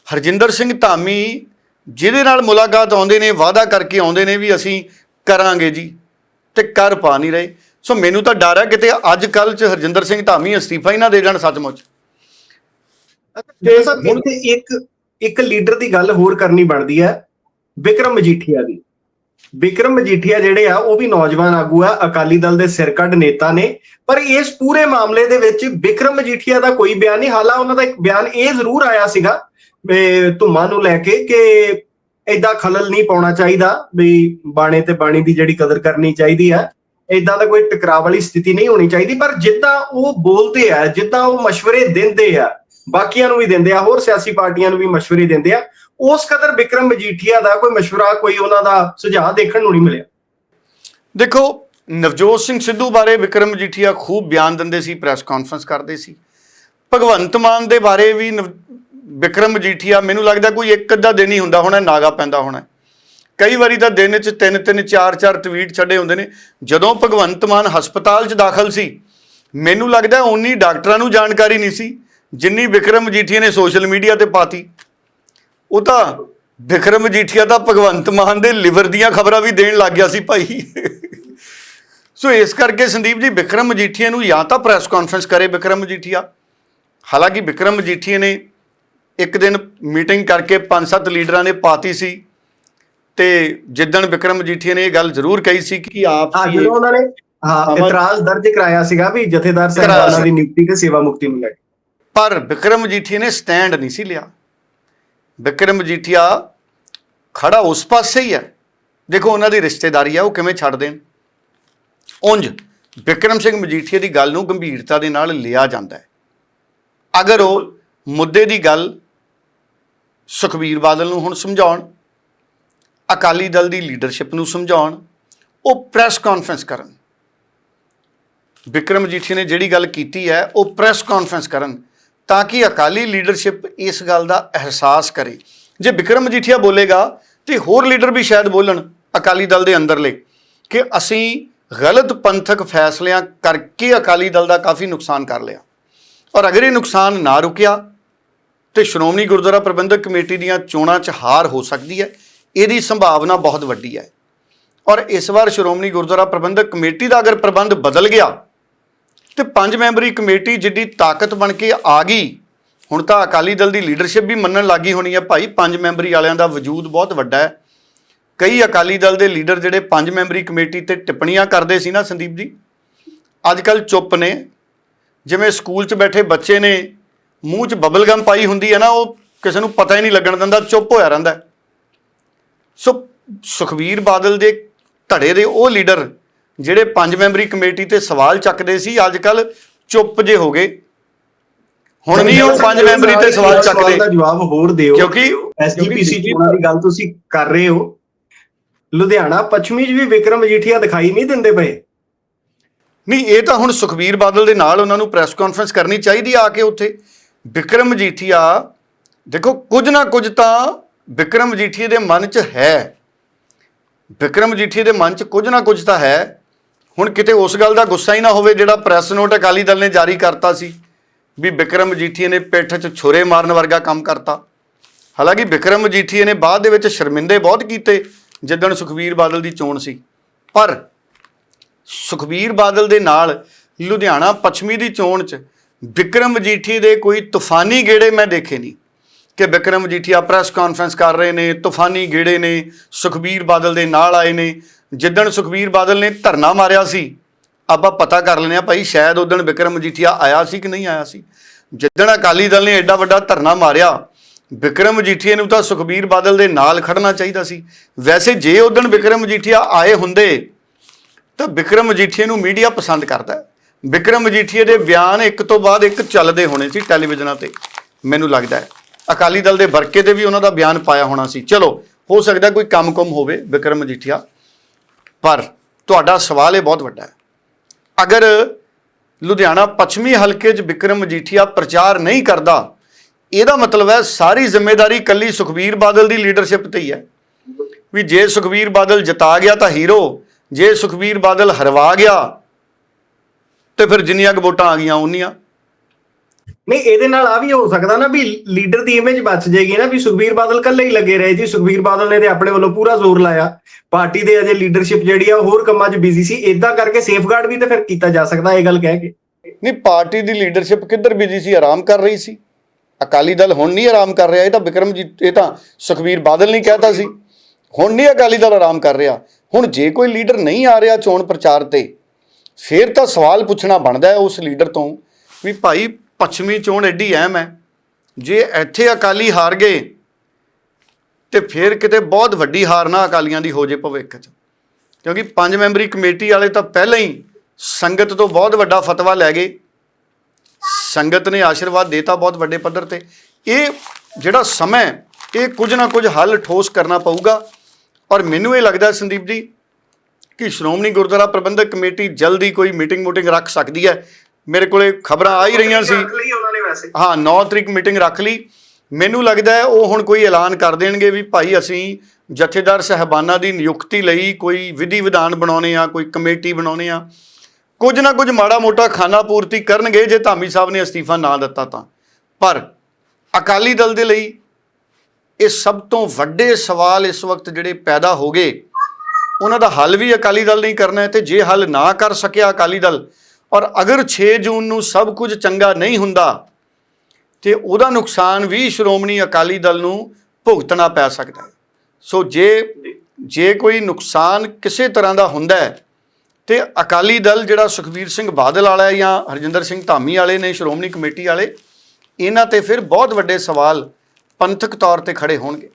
ਹਰਜਿੰਦਰ ਸਿੰਘ ਧਾਮੀ, ਜਿਹਦੇ ਨਾਲ ਮੁਲਾਕਾਤ ਆਉਂਦੇ ਨੇ, ਵਾਅਦਾ ਕਰਕੇ ਆਉਂਦੇ ਨੇ ਵੀ ਅਸੀਂ ਕਰਾਂਗੇ ਜੀ, ਤੇ ਕਰ ਪਾ ਨਹੀਂ ਰਹੇ। ਸੋ ਮੈਨੂੰ ਤਾਂ ਡਰ ਹੈ ਕਿਤੇ ਅੱਜ ਕੱਲ ਚ ਹਰਜਿੰਦਰ ਸਿੰਘ ਧਾਮੀ ਅਸਤੀਫਾ ਹੀ ਨਾ ਦੇ ਜਾਣ ਸੱਚਮੁੱਚ। ਤੇ ਇੱਕ ਇੱਕ ਲੀਡਰ ਦੀ ਗੱਲ ਹੋਰ ਕਰਨੀ ਬਣਦੀ ਹੈ, ਵਿਕਰਮ ਮਜੀਠੀਆ ਦੀ। ਵਿਕਰਮ ਮਜੀਠੀਆ ਜਿਹੜੇ ਆ, ਉਹ ਵੀ ਨੌਜਵਾਨ ਆਗੂ ਆ, ਅਕਾਲੀ ਦਲ ਦੇ ਸਿਰਕੱਢ ਨੇਤਾ ਨੇ, ਪਰ ਇਸ ਪੂਰੇ ਮਾਮਲੇ ਦੇ ਵਿੱਚ ਵਿਕਰਮ ਮਜੀਠੀਆ ਦਾ ਕੋਈ ਬਿਆਨ ਨਹੀਂ। ਹਾਲਾ ਉਹਨਾਂ ਦਾ ਇੱਕ ਬਿਆਨ ਇਹ ਜ਼ਰੂਰ ਆਇਆ ਸੀਗਾ ਧੁਮਾ ਨੂੰ ਲੈ ਕੇ ਕਿ ਐਦਾਂ ਖਲਲ ਨਹੀਂ ਪਾਉਣਾ ਚਾਹੀਦਾ, ਵੀ ਬਾਣੇ ਤੇ ਬਾਣੀ ਦੀ ਜਿਹੜੀ ਕਦਰ ਕਰਨੀ ਚਾਹੀਦੀ ਆ ਐਦਾਂ ਦਾ ਕੋਈ ਟਕਰਾਅ ਵਾਲੀ ਸਥਿਤੀ ਨਹੀਂ ਹੋਣੀ ਚਾਹੀਦੀ, ਪਰ ਜਿੱਦਾਂ ਉਹ ਬੋਲਦੇ ਆ, ਜਿੱਦਾਂ ਉਹ مشਵਰੇ ਦਿੰਦੇ ਆ, ਬਾਕੀਆਂ ਨੂੰ ਵੀ ਦਿੰਦੇ ਆ, ਹੋਰ ਸਿਆਸੀ ਪਾਰਟੀਆਂ ਨੂੰ ਵੀ مشਵਰੇ ਦਿੰਦੇ ਆ, ਉਸ ਕਦਰ ਵਿਕਰਮ ਮਜੀਠੀਆ ਦਾ ਕੋਈ مشਵਰਾ ਕੋਈ ਉਹਨਾਂ ਦਾ ਸੁਝਾਅ ਦੇਖਣ ਨੂੰ ਨਹੀਂ ਮਿਲਿਆ। ਦੇਖੋ, ਨਵਜੋਤ ਸਿੰਘ ਸਿੱਧੂ ਬਾਰੇ ਵਿਕਰਮ ਮਜੀਠੀਆ ਖੂਬ ਬਿਆਨ ਦਿੰਦੇ ਸੀ, ਪ੍ਰੈਸ ਕਾਨਫਰੰਸ ਕਰਦੇ ਸੀ। ਭਗਵੰਤ ਮਾਨ ਦੇ ਬਾਰੇ ਵੀ ਵਿਕਰਮ ਮਜੀਠੀਆ ਮੈਨੂੰ ਲੱਗਦਾ ਕੋਈ ਇੱਕ ਅੱਧਾ ਦਿਨ ਹੀ ਹੁੰਦਾ ਹੋਣਾ, ਨਾਗਾ ਪੈਂਦਾ ਹੋਣਾ। ਕਈ ਵਾਰੀ ਤਾਂ ਦਿਨ 'ਚ ਤਿੰਨ ਤਿੰਨ, ਚਾਰ ਚਾਰ ਟਵੀਟ ਛੱਡੇ ਹੁੰਦੇ ਨੇ। ਜਦੋਂ ਭਗਵੰਤ ਮਾਨ ਹਸਪਤਾਲ 'ਚ ਦਾਖਲ ਸੀ, ਮੈਨੂੰ ਲੱਗਦਾ ਉਨੀ ਡਾਕਟਰਾਂ ਨੂੰ ਜਾਣਕਾਰੀ ਨਹੀਂ ਸੀ, ਜਿੰਨੀ ਵਿਕਰਮ ਮਜੀਠੀਆ ਨੇ ਸੋਸ਼ਲ ਮੀਡੀਆ ਤੇ ਪਾਤੀ। ਉਹ ਤਾਂ ਵਿਕਰਮ ਮਜੀਠੀਆ ਤਾਂ ਭਗਵੰਤ ਮਾਨ ਦੇ ਲਿਵਰ ਦੀਆਂ ਖਬਰਾਂ ਵੀ ਦੇਣ ਲੱਗ ਗਿਆ ਸੀ ਭਾਈ। ਸੋ ਇਸ ਕਰਕੇ ਸੰਦੀਪ ਜੀ, ਵਿਕਰਮ ਮਜੀਠੀਆ ਨੂੰ ਜਾਂ ਤਾਂ ਪ੍ਰੈਸ ਕਾਨਫਰੰਸ ਕਰੇ ਵਿਕਰਮ ਮਜੀਠੀਆ ਹਾਲਾਂਕਿ ਵਿਕਰਮ ਮਜੀਠੀਆ ਨੇ ਇੱਕ ਦਿਨ ਮੀਟਿੰਗ ਕਰਕੇ ਪੰਜ ਸੱਤ ਲੀਡਰਾਂ ਨੇ ਪਾਤੀ ਸੀ ਤੇ ਜਿੱਦਣ ਵਿਕਰਮ ਮਜੀਠੀਆ ਨੇ ਇਹ ਗੱਲ ਜ਼ਰੂਰ ਕਹੀ ਸੀ ਕਿ ਆਪ ਹਾਂ ਜਦੋਂ ਉਹਨਾਂ ਨੇ ਹਾਂ ਇਤਰਾਜ਼ ਦਰਜ ਕਰਾਇਆ ਸੀਗਾ ਵੀ ਜਥੇਦਾਰ ਸਾਹਿਬਾਨਾਂ। ਦੀ ਨਿਯੁਕਤੀ ਤੇ ਸੇਵਾ ਮੁਕਤੀ ਨੂੰ ਲੈ ਕੇ। ਪਰ ਵਿਕਰਮ ਮਜੀਠੀਆ ਨੇ ਸਟੈਂਡ ਨਹੀਂ ਸੀ ਲਿਆ। ਵਿਕਰਮ ਮਜੀਠੀਆ ਖੜਾ ਉਸ ਪਾਸੇ ਹੀ ਹੈ। ਦੇਖੋ ਉਹਨਾਂ ਦੀ ਰਿਸ਼ਤੇਦਾਰੀ ਆ ਉਹ ਕਿਵੇਂ ਛੱਡ ਦੇਣ? ਉਂਝ ਵਿਕਰਮ ਸਿੰਘ ਮਜੀਠੀਆ ਦੀ ਗੱਲ ਨੂੰ ਗੰਭੀਰਤਾ ਦੇ ਨਾਲ ਲਿਆ ਜਾਂਦਾ ਹੈ। ਅਗਰ ਉਹ ਮੁੱਦੇ ਦੀ ਗੱਲ ਸੁਖਬੀਰ ਬਾਦਲ ਨੂੰ ਹੁਣ ਸਮਝਾਉਣ, ਅਕਾਲੀ ਦਲ ਦੀ ਲੀਡਰਸ਼ਿਪ ਨੂੰ ਸਮਝਾਉਣ, ਉਹ ਪ੍ਰੈਸ ਕਾਨਫਰੰਸ ਕਰਨ। ਵਿਕਰਮ ਜੀਠੀ ਨੇ ਜਿਹੜੀ ਗੱਲ ਕੀਤੀ ਹੈ, ਉਹ ਪ੍ਰੈਸ ਕਾਨਫਰੰਸ ਕਰਨ ਤਾਂ ਕਿ ਅਕਾਲੀ ਲੀਡਰਸ਼ਿਪ ਇਸ ਗੱਲ ਦਾ ਅਹਿਸਾਸ ਕਰੇ। ਜੇ ਵਿਕਰਮ ਜੀਠੀਆ ਬੋਲੇਗਾ, ਤੇ ਹੋਰ ਲੀਡਰ ਵੀ ਸ਼ਾਇਦ ਬੋਲਣ ਅਕਾਲੀ ਦਲ ਦੇ ਅੰਦਰਲੇ ਕਿ ਅਸੀਂ ਗਲਤ ਪੰਥਕ ਫੈਸਲਿਆਂ ਕਰਕੇ ਅਕਾਲੀ ਦਲ ਦਾ ਕਾਫੀ ਨੁਕਸਾਨ ਕਰ ਲਿਆ। ਔਰ ਅਗਰ ਇਹ ਨੁਕਸਾਨ ਨਾ ਰੁਕਿਆ ਤੇ ਸ਼੍ਰੋਮਣੀ ਗੁਰਦੁਆਰਾ ਪ੍ਰਬੰਧਕ ਕਮੇਟੀ ਦੀਆਂ ਚੋਣਾਂ 'ਚ ਹਾਰ ਹੋ ਸਕਦੀ ਹੈ। ਇਹਦੀ ਸੰਭਾਵਨਾ ਬਹੁਤ ਵੱਡੀ ਹੈ। ਔਰ ਇਸ ਵਾਰ ਸ਼੍ਰੋਮਣੀ ਗੁਰਦੁਆਰਾ ਪ੍ਰਬੰਧਕ ਕਮੇਟੀ ਦਾ ਅਗਰ ਪ੍ਰਬੰਧ ਬਦਲ ਗਿਆ, ਤੇ ਪੰਜ ਮੈਂਬਰੀ ਕਮੇਟੀ ਜਿੱਡੀ ਤਾਕਤ ਬਣ ਕੇ ਆ ਗਈ, ਹੁਣ ਤਾਂ ਅਕਾਲੀ ਦਲ ਦੀ ਲੀਡਰਸ਼ਿਪ ਵੀ ਮੰਨਣ ਲੱਗੀ ਹੋਣੀ ਹੈ ਭਾਈ। ਪੰਜ ਮੈਂਬਰੀ ਵਾਲਿਆਂ ਦਾ ਵਜੂਦ ਬਹੁਤ ਵੱਡਾ ਹੈ। ਕਈ ਅਕਾਲੀ ਦਲ ਦੇ ਲੀਡਰ ਜਿਹੜੇ ਪੰਜ ਮੈਂਬਰੀ ਕਮੇਟੀ ਤੇ ਟਿੱਪਣੀਆਂ ਕਰਦੇ ਸੀ ਨਾ ਸੰਦੀਪ ਜੀ, ਅੱਜ ਕੱਲ ਚੁੱਪ ਨੇ। ਜਿਵੇਂ ਸਕੂਲ 'ਚ ਬੈਠੇ ਬੱਚੇ ਨੇ ਮੂੰਹ 'ਚ ਬਬਲ ਗਮ ਪਾਈ ਹੁੰਦੀ ਹੈ ਨਾ ਉਹ ਕਿਸੇ ਨੂੰ ਪਤਾ ਹੀ ਨਹੀਂ ਲੱਗਣ ਦਿੰਦਾ ਚੁੱਪ ਹੋਇਆ ਰਹਿੰਦਾ। ਸੋ ਸੁਖਵੀਰ ਬਾਦਲ ਦੇ ਧੜੇ ਦੇ ਉਹ ਲੀਡਰ ਜਿਹੜੇ ਪੰਜ ਮੈਂਬਰੀ ਕਮੇਟੀ ਤੇ ਸਵਾਲ ਚੱਕਦੇ ਸੀ ਅੱਜ ਕੱਲ ਚੁੱਪ ਜੇ ਹੋ ਗਏ। ਹੁਣ ਨਹੀਂ ਉਹ ਪੰਜ ਮੈਂਬਰੀ ਤੇ ਸਵਾਲ ਚੱਕਦੇ। ਦਾ ਜਵਾਬ ਹੋਰ ਦਿਓ। ਕਿਉਂਕਿ ਐਸਜੀਪੀਸੀ ਕਿਉਂਕਿ ਚੋਣਾਂ ਦੀ ਗੱਲ ਤੁਸੀਂ ਕਰ ਰਹੇ ਹੋ। ਲੁਧਿਆਣਾ ਪੱਛਮੀ 'ਚ ਵੀ ਵਿਕਰਮ ਮਜੀਠੀਆ ਦਿਖਾਈ ਨਹੀਂ ਦਿੰਦੇ ਪਏ। ਨਹੀਂ ਇਹ ਤਾਂ ਹੁਣ ਸੁਖਬੀਰ ਬਾਦਲ ਦੇ ਨਾਲ ਉਹਨਾਂ ਨੂੰ ਪ੍ਰੈਸ ਕਾਨਫਰੰਸ ਕਰਨੀ ਚਾਹੀਦੀ ਆ ਕੇ ਉੱਥੇ। ਵਿਕਰਮ ਮਜੀਠੀਆ ਦੇਖੋ ਕੁਝ ਨਾ ਕੁਝ ਤਾਂ ਵਿਕਰਮ ਮਜੀਠੀਆ ਦੇ ਮਨ 'ਚ ਹੈ। ਵਿਕਰਮ ਮਜੀਠੀਆ ਦੇ ਮਨ 'ਚ ਕੁਝ ਨਾ ਕੁਝ ਤਾਂ ਹੈ। ਹੁਣ ਕਿਤੇ ਉਸ ਗੱਲ ਦਾ ਗੁੱਸਾ ਹੀ ਨਾ ਹੋਵੇ ਜਿਹੜਾ ਪ੍ਰੈਸ ਨੋਟ ਅਕਾਲੀ ਦਲ ਨੇ ਜਾਰੀ ਕਰਤਾ ਸੀ ਵੀ ਵਿਕਰਮ ਮਜੀਠੀਆ ਨੇ ਪਿੱਠ 'ਚ ਛੁਰੇ ਮਾਰਨ ਵਰਗਾ ਕੰਮ ਕਰਤਾ। ਹਾਲਾਂਕਿ ਵਿਕਰਮ ਮਜੀਠੀਆ ਨੇ ਬਾਅਦ ਦੇ ਵਿੱਚ ਸ਼ਰਮਿੰਦੇ ਬਹੁਤ ਕੀਤੇ ਜਿੱਦਣ ਸੁਖਬੀਰ ਬਾਦਲ ਦੀ ਚੋਣ ਸੀ। ਪਰ ਸੁਖਬੀਰ ਬਾਦਲ ਦੇ ਨਾਲ ਲੁਧਿਆਣਾ ਪੱਛਮੀ ਦੀ ਚੋਣ 'ਚ ਵਿਕਰਮ ਮਜੀਠੀ ਦੇ ਕੋਈ ਤੂਫਾਨੀ ਗੇੜੇ ਮੈਂ ਦੇਖੇ ਨਹੀਂ। ਕਿ ਵਿਕਰਮ ਮਜੀਠੀਆ ਪ੍ਰੈਸ ਕਾਨਫਰੰਸ ਕਰ ਰਹੇ ਨੇ, ਤੂਫਾਨੀ ਗੇੜੇ ਨੇ, ਸੁਖਬੀਰ ਬਾਦਲ ਦੇ ਨਾਲ ਆਏ ਨੇ। ਜਿੱਦਣ ਸੁਖਬੀਰ ਬਾਦਲ ਨੇ ਧਰਨਾ ਮਾਰਿਆ ਸੀ, ਆਪਾਂ ਪਤਾ ਕਰ ਲੈਂਦੇ ਆ ਭਾਈ, ਸ਼ਾਇਦ ਉਦਣ ਵਿਕਰਮ ਮਜੀਠੀਆ ਆਇਆ ਸੀ ਕਿ ਨਹੀਂ ਆਇਆ ਸੀ। ਜਿੱਦਣ ਅਕਾਲੀ ਦਲ ਨੇ ਐਡਾ ਵੱਡਾ ਧਰਨਾ ਮਾਰਿਆ, ਵਿਕਰਮ ਮਜੀਠੀਆ ਨੂੰ ਤਾਂ ਸੁਖਬੀਰ ਬਾਦਲ ਦੇ ਨਾਲ ਖੜਨਾ ਚਾਹੀਦਾ ਸੀ। ਵੈਸੇ ਜੇ ਉਦਣ ਵਿਕਰਮ ਮਜੀਠੀਆ ਆਏ ਹੁੰਦੇ, ਤਾਂ ਵਿਕਰਮ ਮਜੀਠੀਆ ਨੂੰ ਮੀਡੀਆ ਪਸੰਦ ਕਰਦਾ। ਹੈ ਵਿਕਰਮ ਮਜੀਠੀਆ ਦੇ ਬਿਆਨ ਇੱਕ ਤੋਂ ਬਾਅਦ ਇੱਕ ਚੱਲਦੇ ਹੋਣੇ ਸੀ ਟੈਲੀਵਿਜ਼ਨਾਂ ਤੇ। ਮੈਨੂੰ ਲੱਗਦਾ ਹੈ। ਅਕਾਲੀ ਦਲ ਦੇ ਵਰਕੇ ਤੇ ਵੀ ਉਹਨਾਂ ਦਾ ਬਿਆਨ ਪਾਇਆ ਹੋਣਾ ਸੀ। ਚਲੋ, ਹੋ ਸਕਦਾ ਕੋਈ ਕੰਮ-ਕੁਮ ਹੋਵੇ ਵਿਕਰਮ ਮਜੀਠੀਆ, ਪਰ ਤੁਹਾਡਾ ਸਵਾਲ ਇਹ ਬਹੁਤ ਵੱਡਾ ਹੈ। ਅਗਰ ਲੁਧਿਆਣਾ ਪੱਛਮੀ ਹਲਕੇ 'ਚ ਵਿਕਰਮ ਮਜੀਠੀਆ ਪ੍ਰਚਾਰ ਨਹੀਂ ਕਰਦਾ, ਇਹਦਾ ਮਤਲਬ ਹੈ ਸਾਰੀ ਜ਼ਿੰਮੇਵਾਰੀ ਕੱਲੀ ਸੁਖਬੀਰ ਬਾਦਲ ਦੀ ਲੀਡਰਸ਼ਿਪ ਤੇ ਹੀ ਹੈ। ਵੀ ਜੇ ਸੁਖਬੀਰ ਬਾਦਲ ਜਿਤਾ ਗਿਆ ਤਾਂ ਹੀਰੋ, ਜੇ ਸੁਖਬੀਰ ਬਾਦਲ ਹਰਵਾ ਗਿਆ ਤੇ ਫਿਰ ਜਿੰਨੀਆਂ ਕੁ ਵੋਟਾਂ ਆ ਗਈਆਂ ਉਨੀਆਂ। ਨਹੀਂ ਇਹਦੇ ਨਾਲ ਆ ਵੀ ਹੋ ਸਕਦਾ ਨਾ ਵੀ ਲੀਡਰ ਦੀ ਇਮੇਜ ਬਚ ਜਾਏਗੀ ਨਾ ਵੀ ਸੁਖਬੀਰ ਬਾਦਲ ਕੱਲੇ ਹੀ ਲੱਗੇ ਰਹੇ ਜੀ। ਸੁਖਬੀਰ ਬਾਦਲ ਨੇ ਤੇ ਆਪਣੇ ਵੱਲੋਂ ਪੂਰਾ ਜ਼ੋਰ ਲਾਇਆ। ਪਾਰਟੀ ਦੇ ਅਜੇ ਲੀਡਰਸ਼ਿਪ ਜਿਹੜੀ ਆ ਹੋਰ ਕੰਮਾਂ 'ਚ ਬਿਜ਼ੀ ਸੀ। ਇਦਾਂ ਕਰਕੇ ਸੇਫਗਾਰਡ ਵੀ ਤੇ ਫਿਰ ਕੀਤਾ ਜਾ ਸਕਦਾ ਇਹ ਗੱਲ ਕਹਿ ਕੇ। ਨਹੀਂ ਪਾਰਟੀ ਦੀ ਲੀਡਰਸ਼ਿਪ ਕਿੱਧਰ ਬਿਜ਼ੀ ਸੀ? ਆਰਾਮ ਕਰ ਰਹੀ ਸੀ। ਅਕਾਲੀ ਦਲ ਹੁਣ ਨਹੀਂ ਆਰਾਮ ਕਰ ਰਿਹਾ। ਇਹ ਤਾਂ ਵਿਕਰਮ ਜੀ ਇਹ ਤਾਂ ਸੁਖਬੀਰ ਬਾਦਲ ਨਹੀਂ ਕਹਿਤਾ ਸੀ। ਹੁਣ ਨਹੀਂ ਅਕਾਲੀ ਦਲ ਆਰਾਮ ਕਰ ਰਿਹਾ। ਹੁਣ ਜੇ ਕੋਈ ਲੀਡਰ ਨਹੀਂ ਆ ਰਿਹਾ ਚੋਣ ਪ੍ਰਚਾਰ ਤੇ ਫਿਰ ਤਾਂ ਸਵਾਲ ਪੁੱਛਣਾ ਬਣਦਾ ਹੈ ਉਸ ਲੀਡਰ ਤੋਂ ਵੀ ਭਾਈ ਪੱਛਮੀ ਚੋਣ ਐਡੀ ਅਹਿਮ ਹੈ। ਜੇ ਇੱਥੇ ਅਕਾਲੀ ਹਾਰ ਗਏ ਤੇ ਫਿਰ ਕਿਤੇ ਬਹੁਤ ਵੱਡੀ ਹਾਰ ਨਾ ਅਕਾਲੀਆਂ ਦੀ ਹੋ ਜੇ ਭਵਿੱਖ 'ਚ। ਕਿਉਂਕਿ ਪੰਜ ਮੈਂਬਰੀ ਕਮੇਟੀ ਵਾਲੇ ਤਾਂ ਪਹਿਲਾਂ ਹੀ ਸੰਗਤ ਤੋਂ ਬਹੁਤ ਵੱਡਾ ਫਤਵਾ ਲੈ ਗਏ। ਸੰਗਤ ਨੇ ਆਸ਼ੀਰਵਾਦ ਦੇਤਾ ਬਹੁਤ ਵੱਡੇ ਪੱਧਰ ਤੇ। ਇਹ ਜਿਹੜਾ ਸਮਾਂ ਇਹ ਕੁਝ ਨਾ ਕੁਝ ਹੱਲ ਠੋਸ ਕਰਨਾ ਪਊਗਾ। ਔਰ ਮੈਨੂੰ ਇਹ ਲੱਗਦਾ ਸੰਦੀਪ ਜੀ ਕਿ ਸ਼੍ਰੋਮਣੀ ਗੁਰਦੁਆਰਾ ਪ੍ਰਬੰਧਕ ਕਮੇਟੀ ਜਲਦੀ ਕੋਈ ਮੀਟਿੰਗ ਮੂਟਿੰਗ ਰੱਖ ਸਕਦੀ ਹੈ। ਮੇਰੇ ਕੋਲੇ ਖਬਰਾਂ ਆ ਹੀ ਰਹੀਆਂ ਸੀ। ਹਾਂ 9 ਤਰੀਕ ਮੀਟਿੰਗ ਰੱਖ ਲਈ। ਮੈਨੂੰ ਲੱਗਦਾ ਹੈ ਉਹ ਹੁਣ ਕੋਈ ਐਲਾਨ ਕਰ ਦੇਣਗੇ ਵੀ ਭਾਈ ਅਸੀਂ ਜਥੇਦਾਰ ਸਹਿਬਾਨਾਂ ਦੀ ਨਿਯੁਕਤੀ ਲਈ ਕੋਈ ਵਿਧੀ ਵਿਧਾਨ ਬਣਾਉਣੇ ਆ ਕੋਈ ਕਮੇਟੀ ਬਣਾਉਣੇ ਆ। ਕੁਝ ਨਾ ਕੁਝ ਮਾੜਾ ਮੋਟਾ ਖਾਨਾ ਪੂਰਤੀ ਕਰਨਗੇ ਜੇ ਧਾਮੀ ਸਾਹਿਬ ਨੇ ਅਸਤੀਫਾ ਨਾ ਦਿੱਤਾ ਤਾਂ। ਪਰ ਅਕਾਲੀ ਦਲ ਦੇ ਲਈ ਇਹ ਸਭ ਤੋਂ ਵੱਡੇ ਸਵਾਲ ਇਸ ਵਕਤ ਜਿਹੜੇ ਪੈਦਾ ਹੋ ਗਏ। ਉਹਨਾਂ ਦਾ ਹੱਲ ਵੀ ਅਕਾਲੀ ਦਲ ਨਹੀਂ ਕਰਨਾ ਹੈ ਤੇ ਜੇ ਹੱਲ ਨਾ ਕਰ ਸਕਿਆ ਅਕਾਲੀ ਦਲ, ਔਰ ਅਗਰ 6 ਜੂਨ ਨੂੰ ਸਭ ਕੁਝ ਚੰਗਾ ਨਹੀਂ ਹੁੰਦਾ, ਤੇ ਉਹਦਾ ਨੁਕਸਾਨ ਵੀ ਸ਼੍ਰੋਮਣੀ ਅਕਾਲੀ ਦਲ ਨੂੰ ਭੁਗਤਣਾ ਪੈ ਸਕਦਾ ਹੈ। ਸੋ ਜੇ ਜੇ ਕੋਈ ਨੁਕਸਾਨ ਕਿਸੇ ਤਰ੍ਹਾਂ ਦਾ ਹੁੰਦਾ ਹੈ, ਤੇ ਅਕਾਲੀ ਦਲ ਜਿਹੜਾ ਸੁਖਬੀਰ ਸਿੰਘ ਬਾਦਲ ਵਾਲਾ ਹੈ ਜਾਂ ਹਰਜਿੰਦਰ ਸਿੰਘ ਧਾਮੀ ਵਾਲੇ ਨੇ, ਸ਼੍ਰੋਮਣੀ ਕਮੇਟੀ ਵਾਲੇ, ਇਹਨਾਂ ਤੇ ਫਿਰ ਬਹੁਤ ਵੱਡੇ ਸਵਾਲ ਪੰਥਕ ਤੌਰ ਤੇ ਖੜੇ ਹੋਣਗੇ।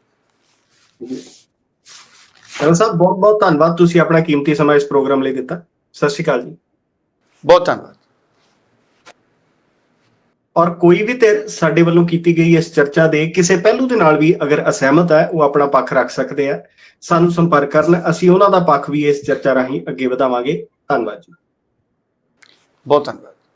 ਚਲ ਸਾਹਿਬ ਬਹੁਤ ਬਹੁਤ ਧੰਨਵਾਦ ਤੁਸੀਂ ਆਪਣਾ ਕੀਮਤੀ ਸਮਾਂ ਇਸ ਪ੍ਰੋਗਰਾਮ ਲਈ ਦਿੱਤਾ। ਸਤਿ ਸ਼੍ਰੀ ਅਕਾਲ ਜੀ। ਬਹੁਤ ਧੰਨਵਾਦ। ਔਰ ਕੋਈ ਵੀ ਧਿਰ ਸਾਡੇ ਵੱਲੋਂ ਕੀਤੀ ਗਈ ਇਸ ਚਰਚਾ ਦੇ ਕਿਸੇ ਪਹਿਲੂ ਦੇ ਨਾਲ ਵੀ ਅਗਰ ਅਸਹਿਮਤ ਹੈ ਉਹ ਆਪਣਾ ਪੱਖ ਰੱਖ ਸਕਦੇ ਆ। ਸਾਨੂੰ ਸੰਪਰਕ ਕਰਨ ਅਸੀਂ ਉਹਨਾਂ ਦਾ ਪੱਖ ਵੀ ਇਸ ਚਰਚਾ ਰਾਹੀਂ ਅੱਗੇ ਵਧਾਵਾਂਗੇ। ਧੰਨਵਾਦ ਜੀ। ਬਹੁਤ ਧੰਨਵਾਦ।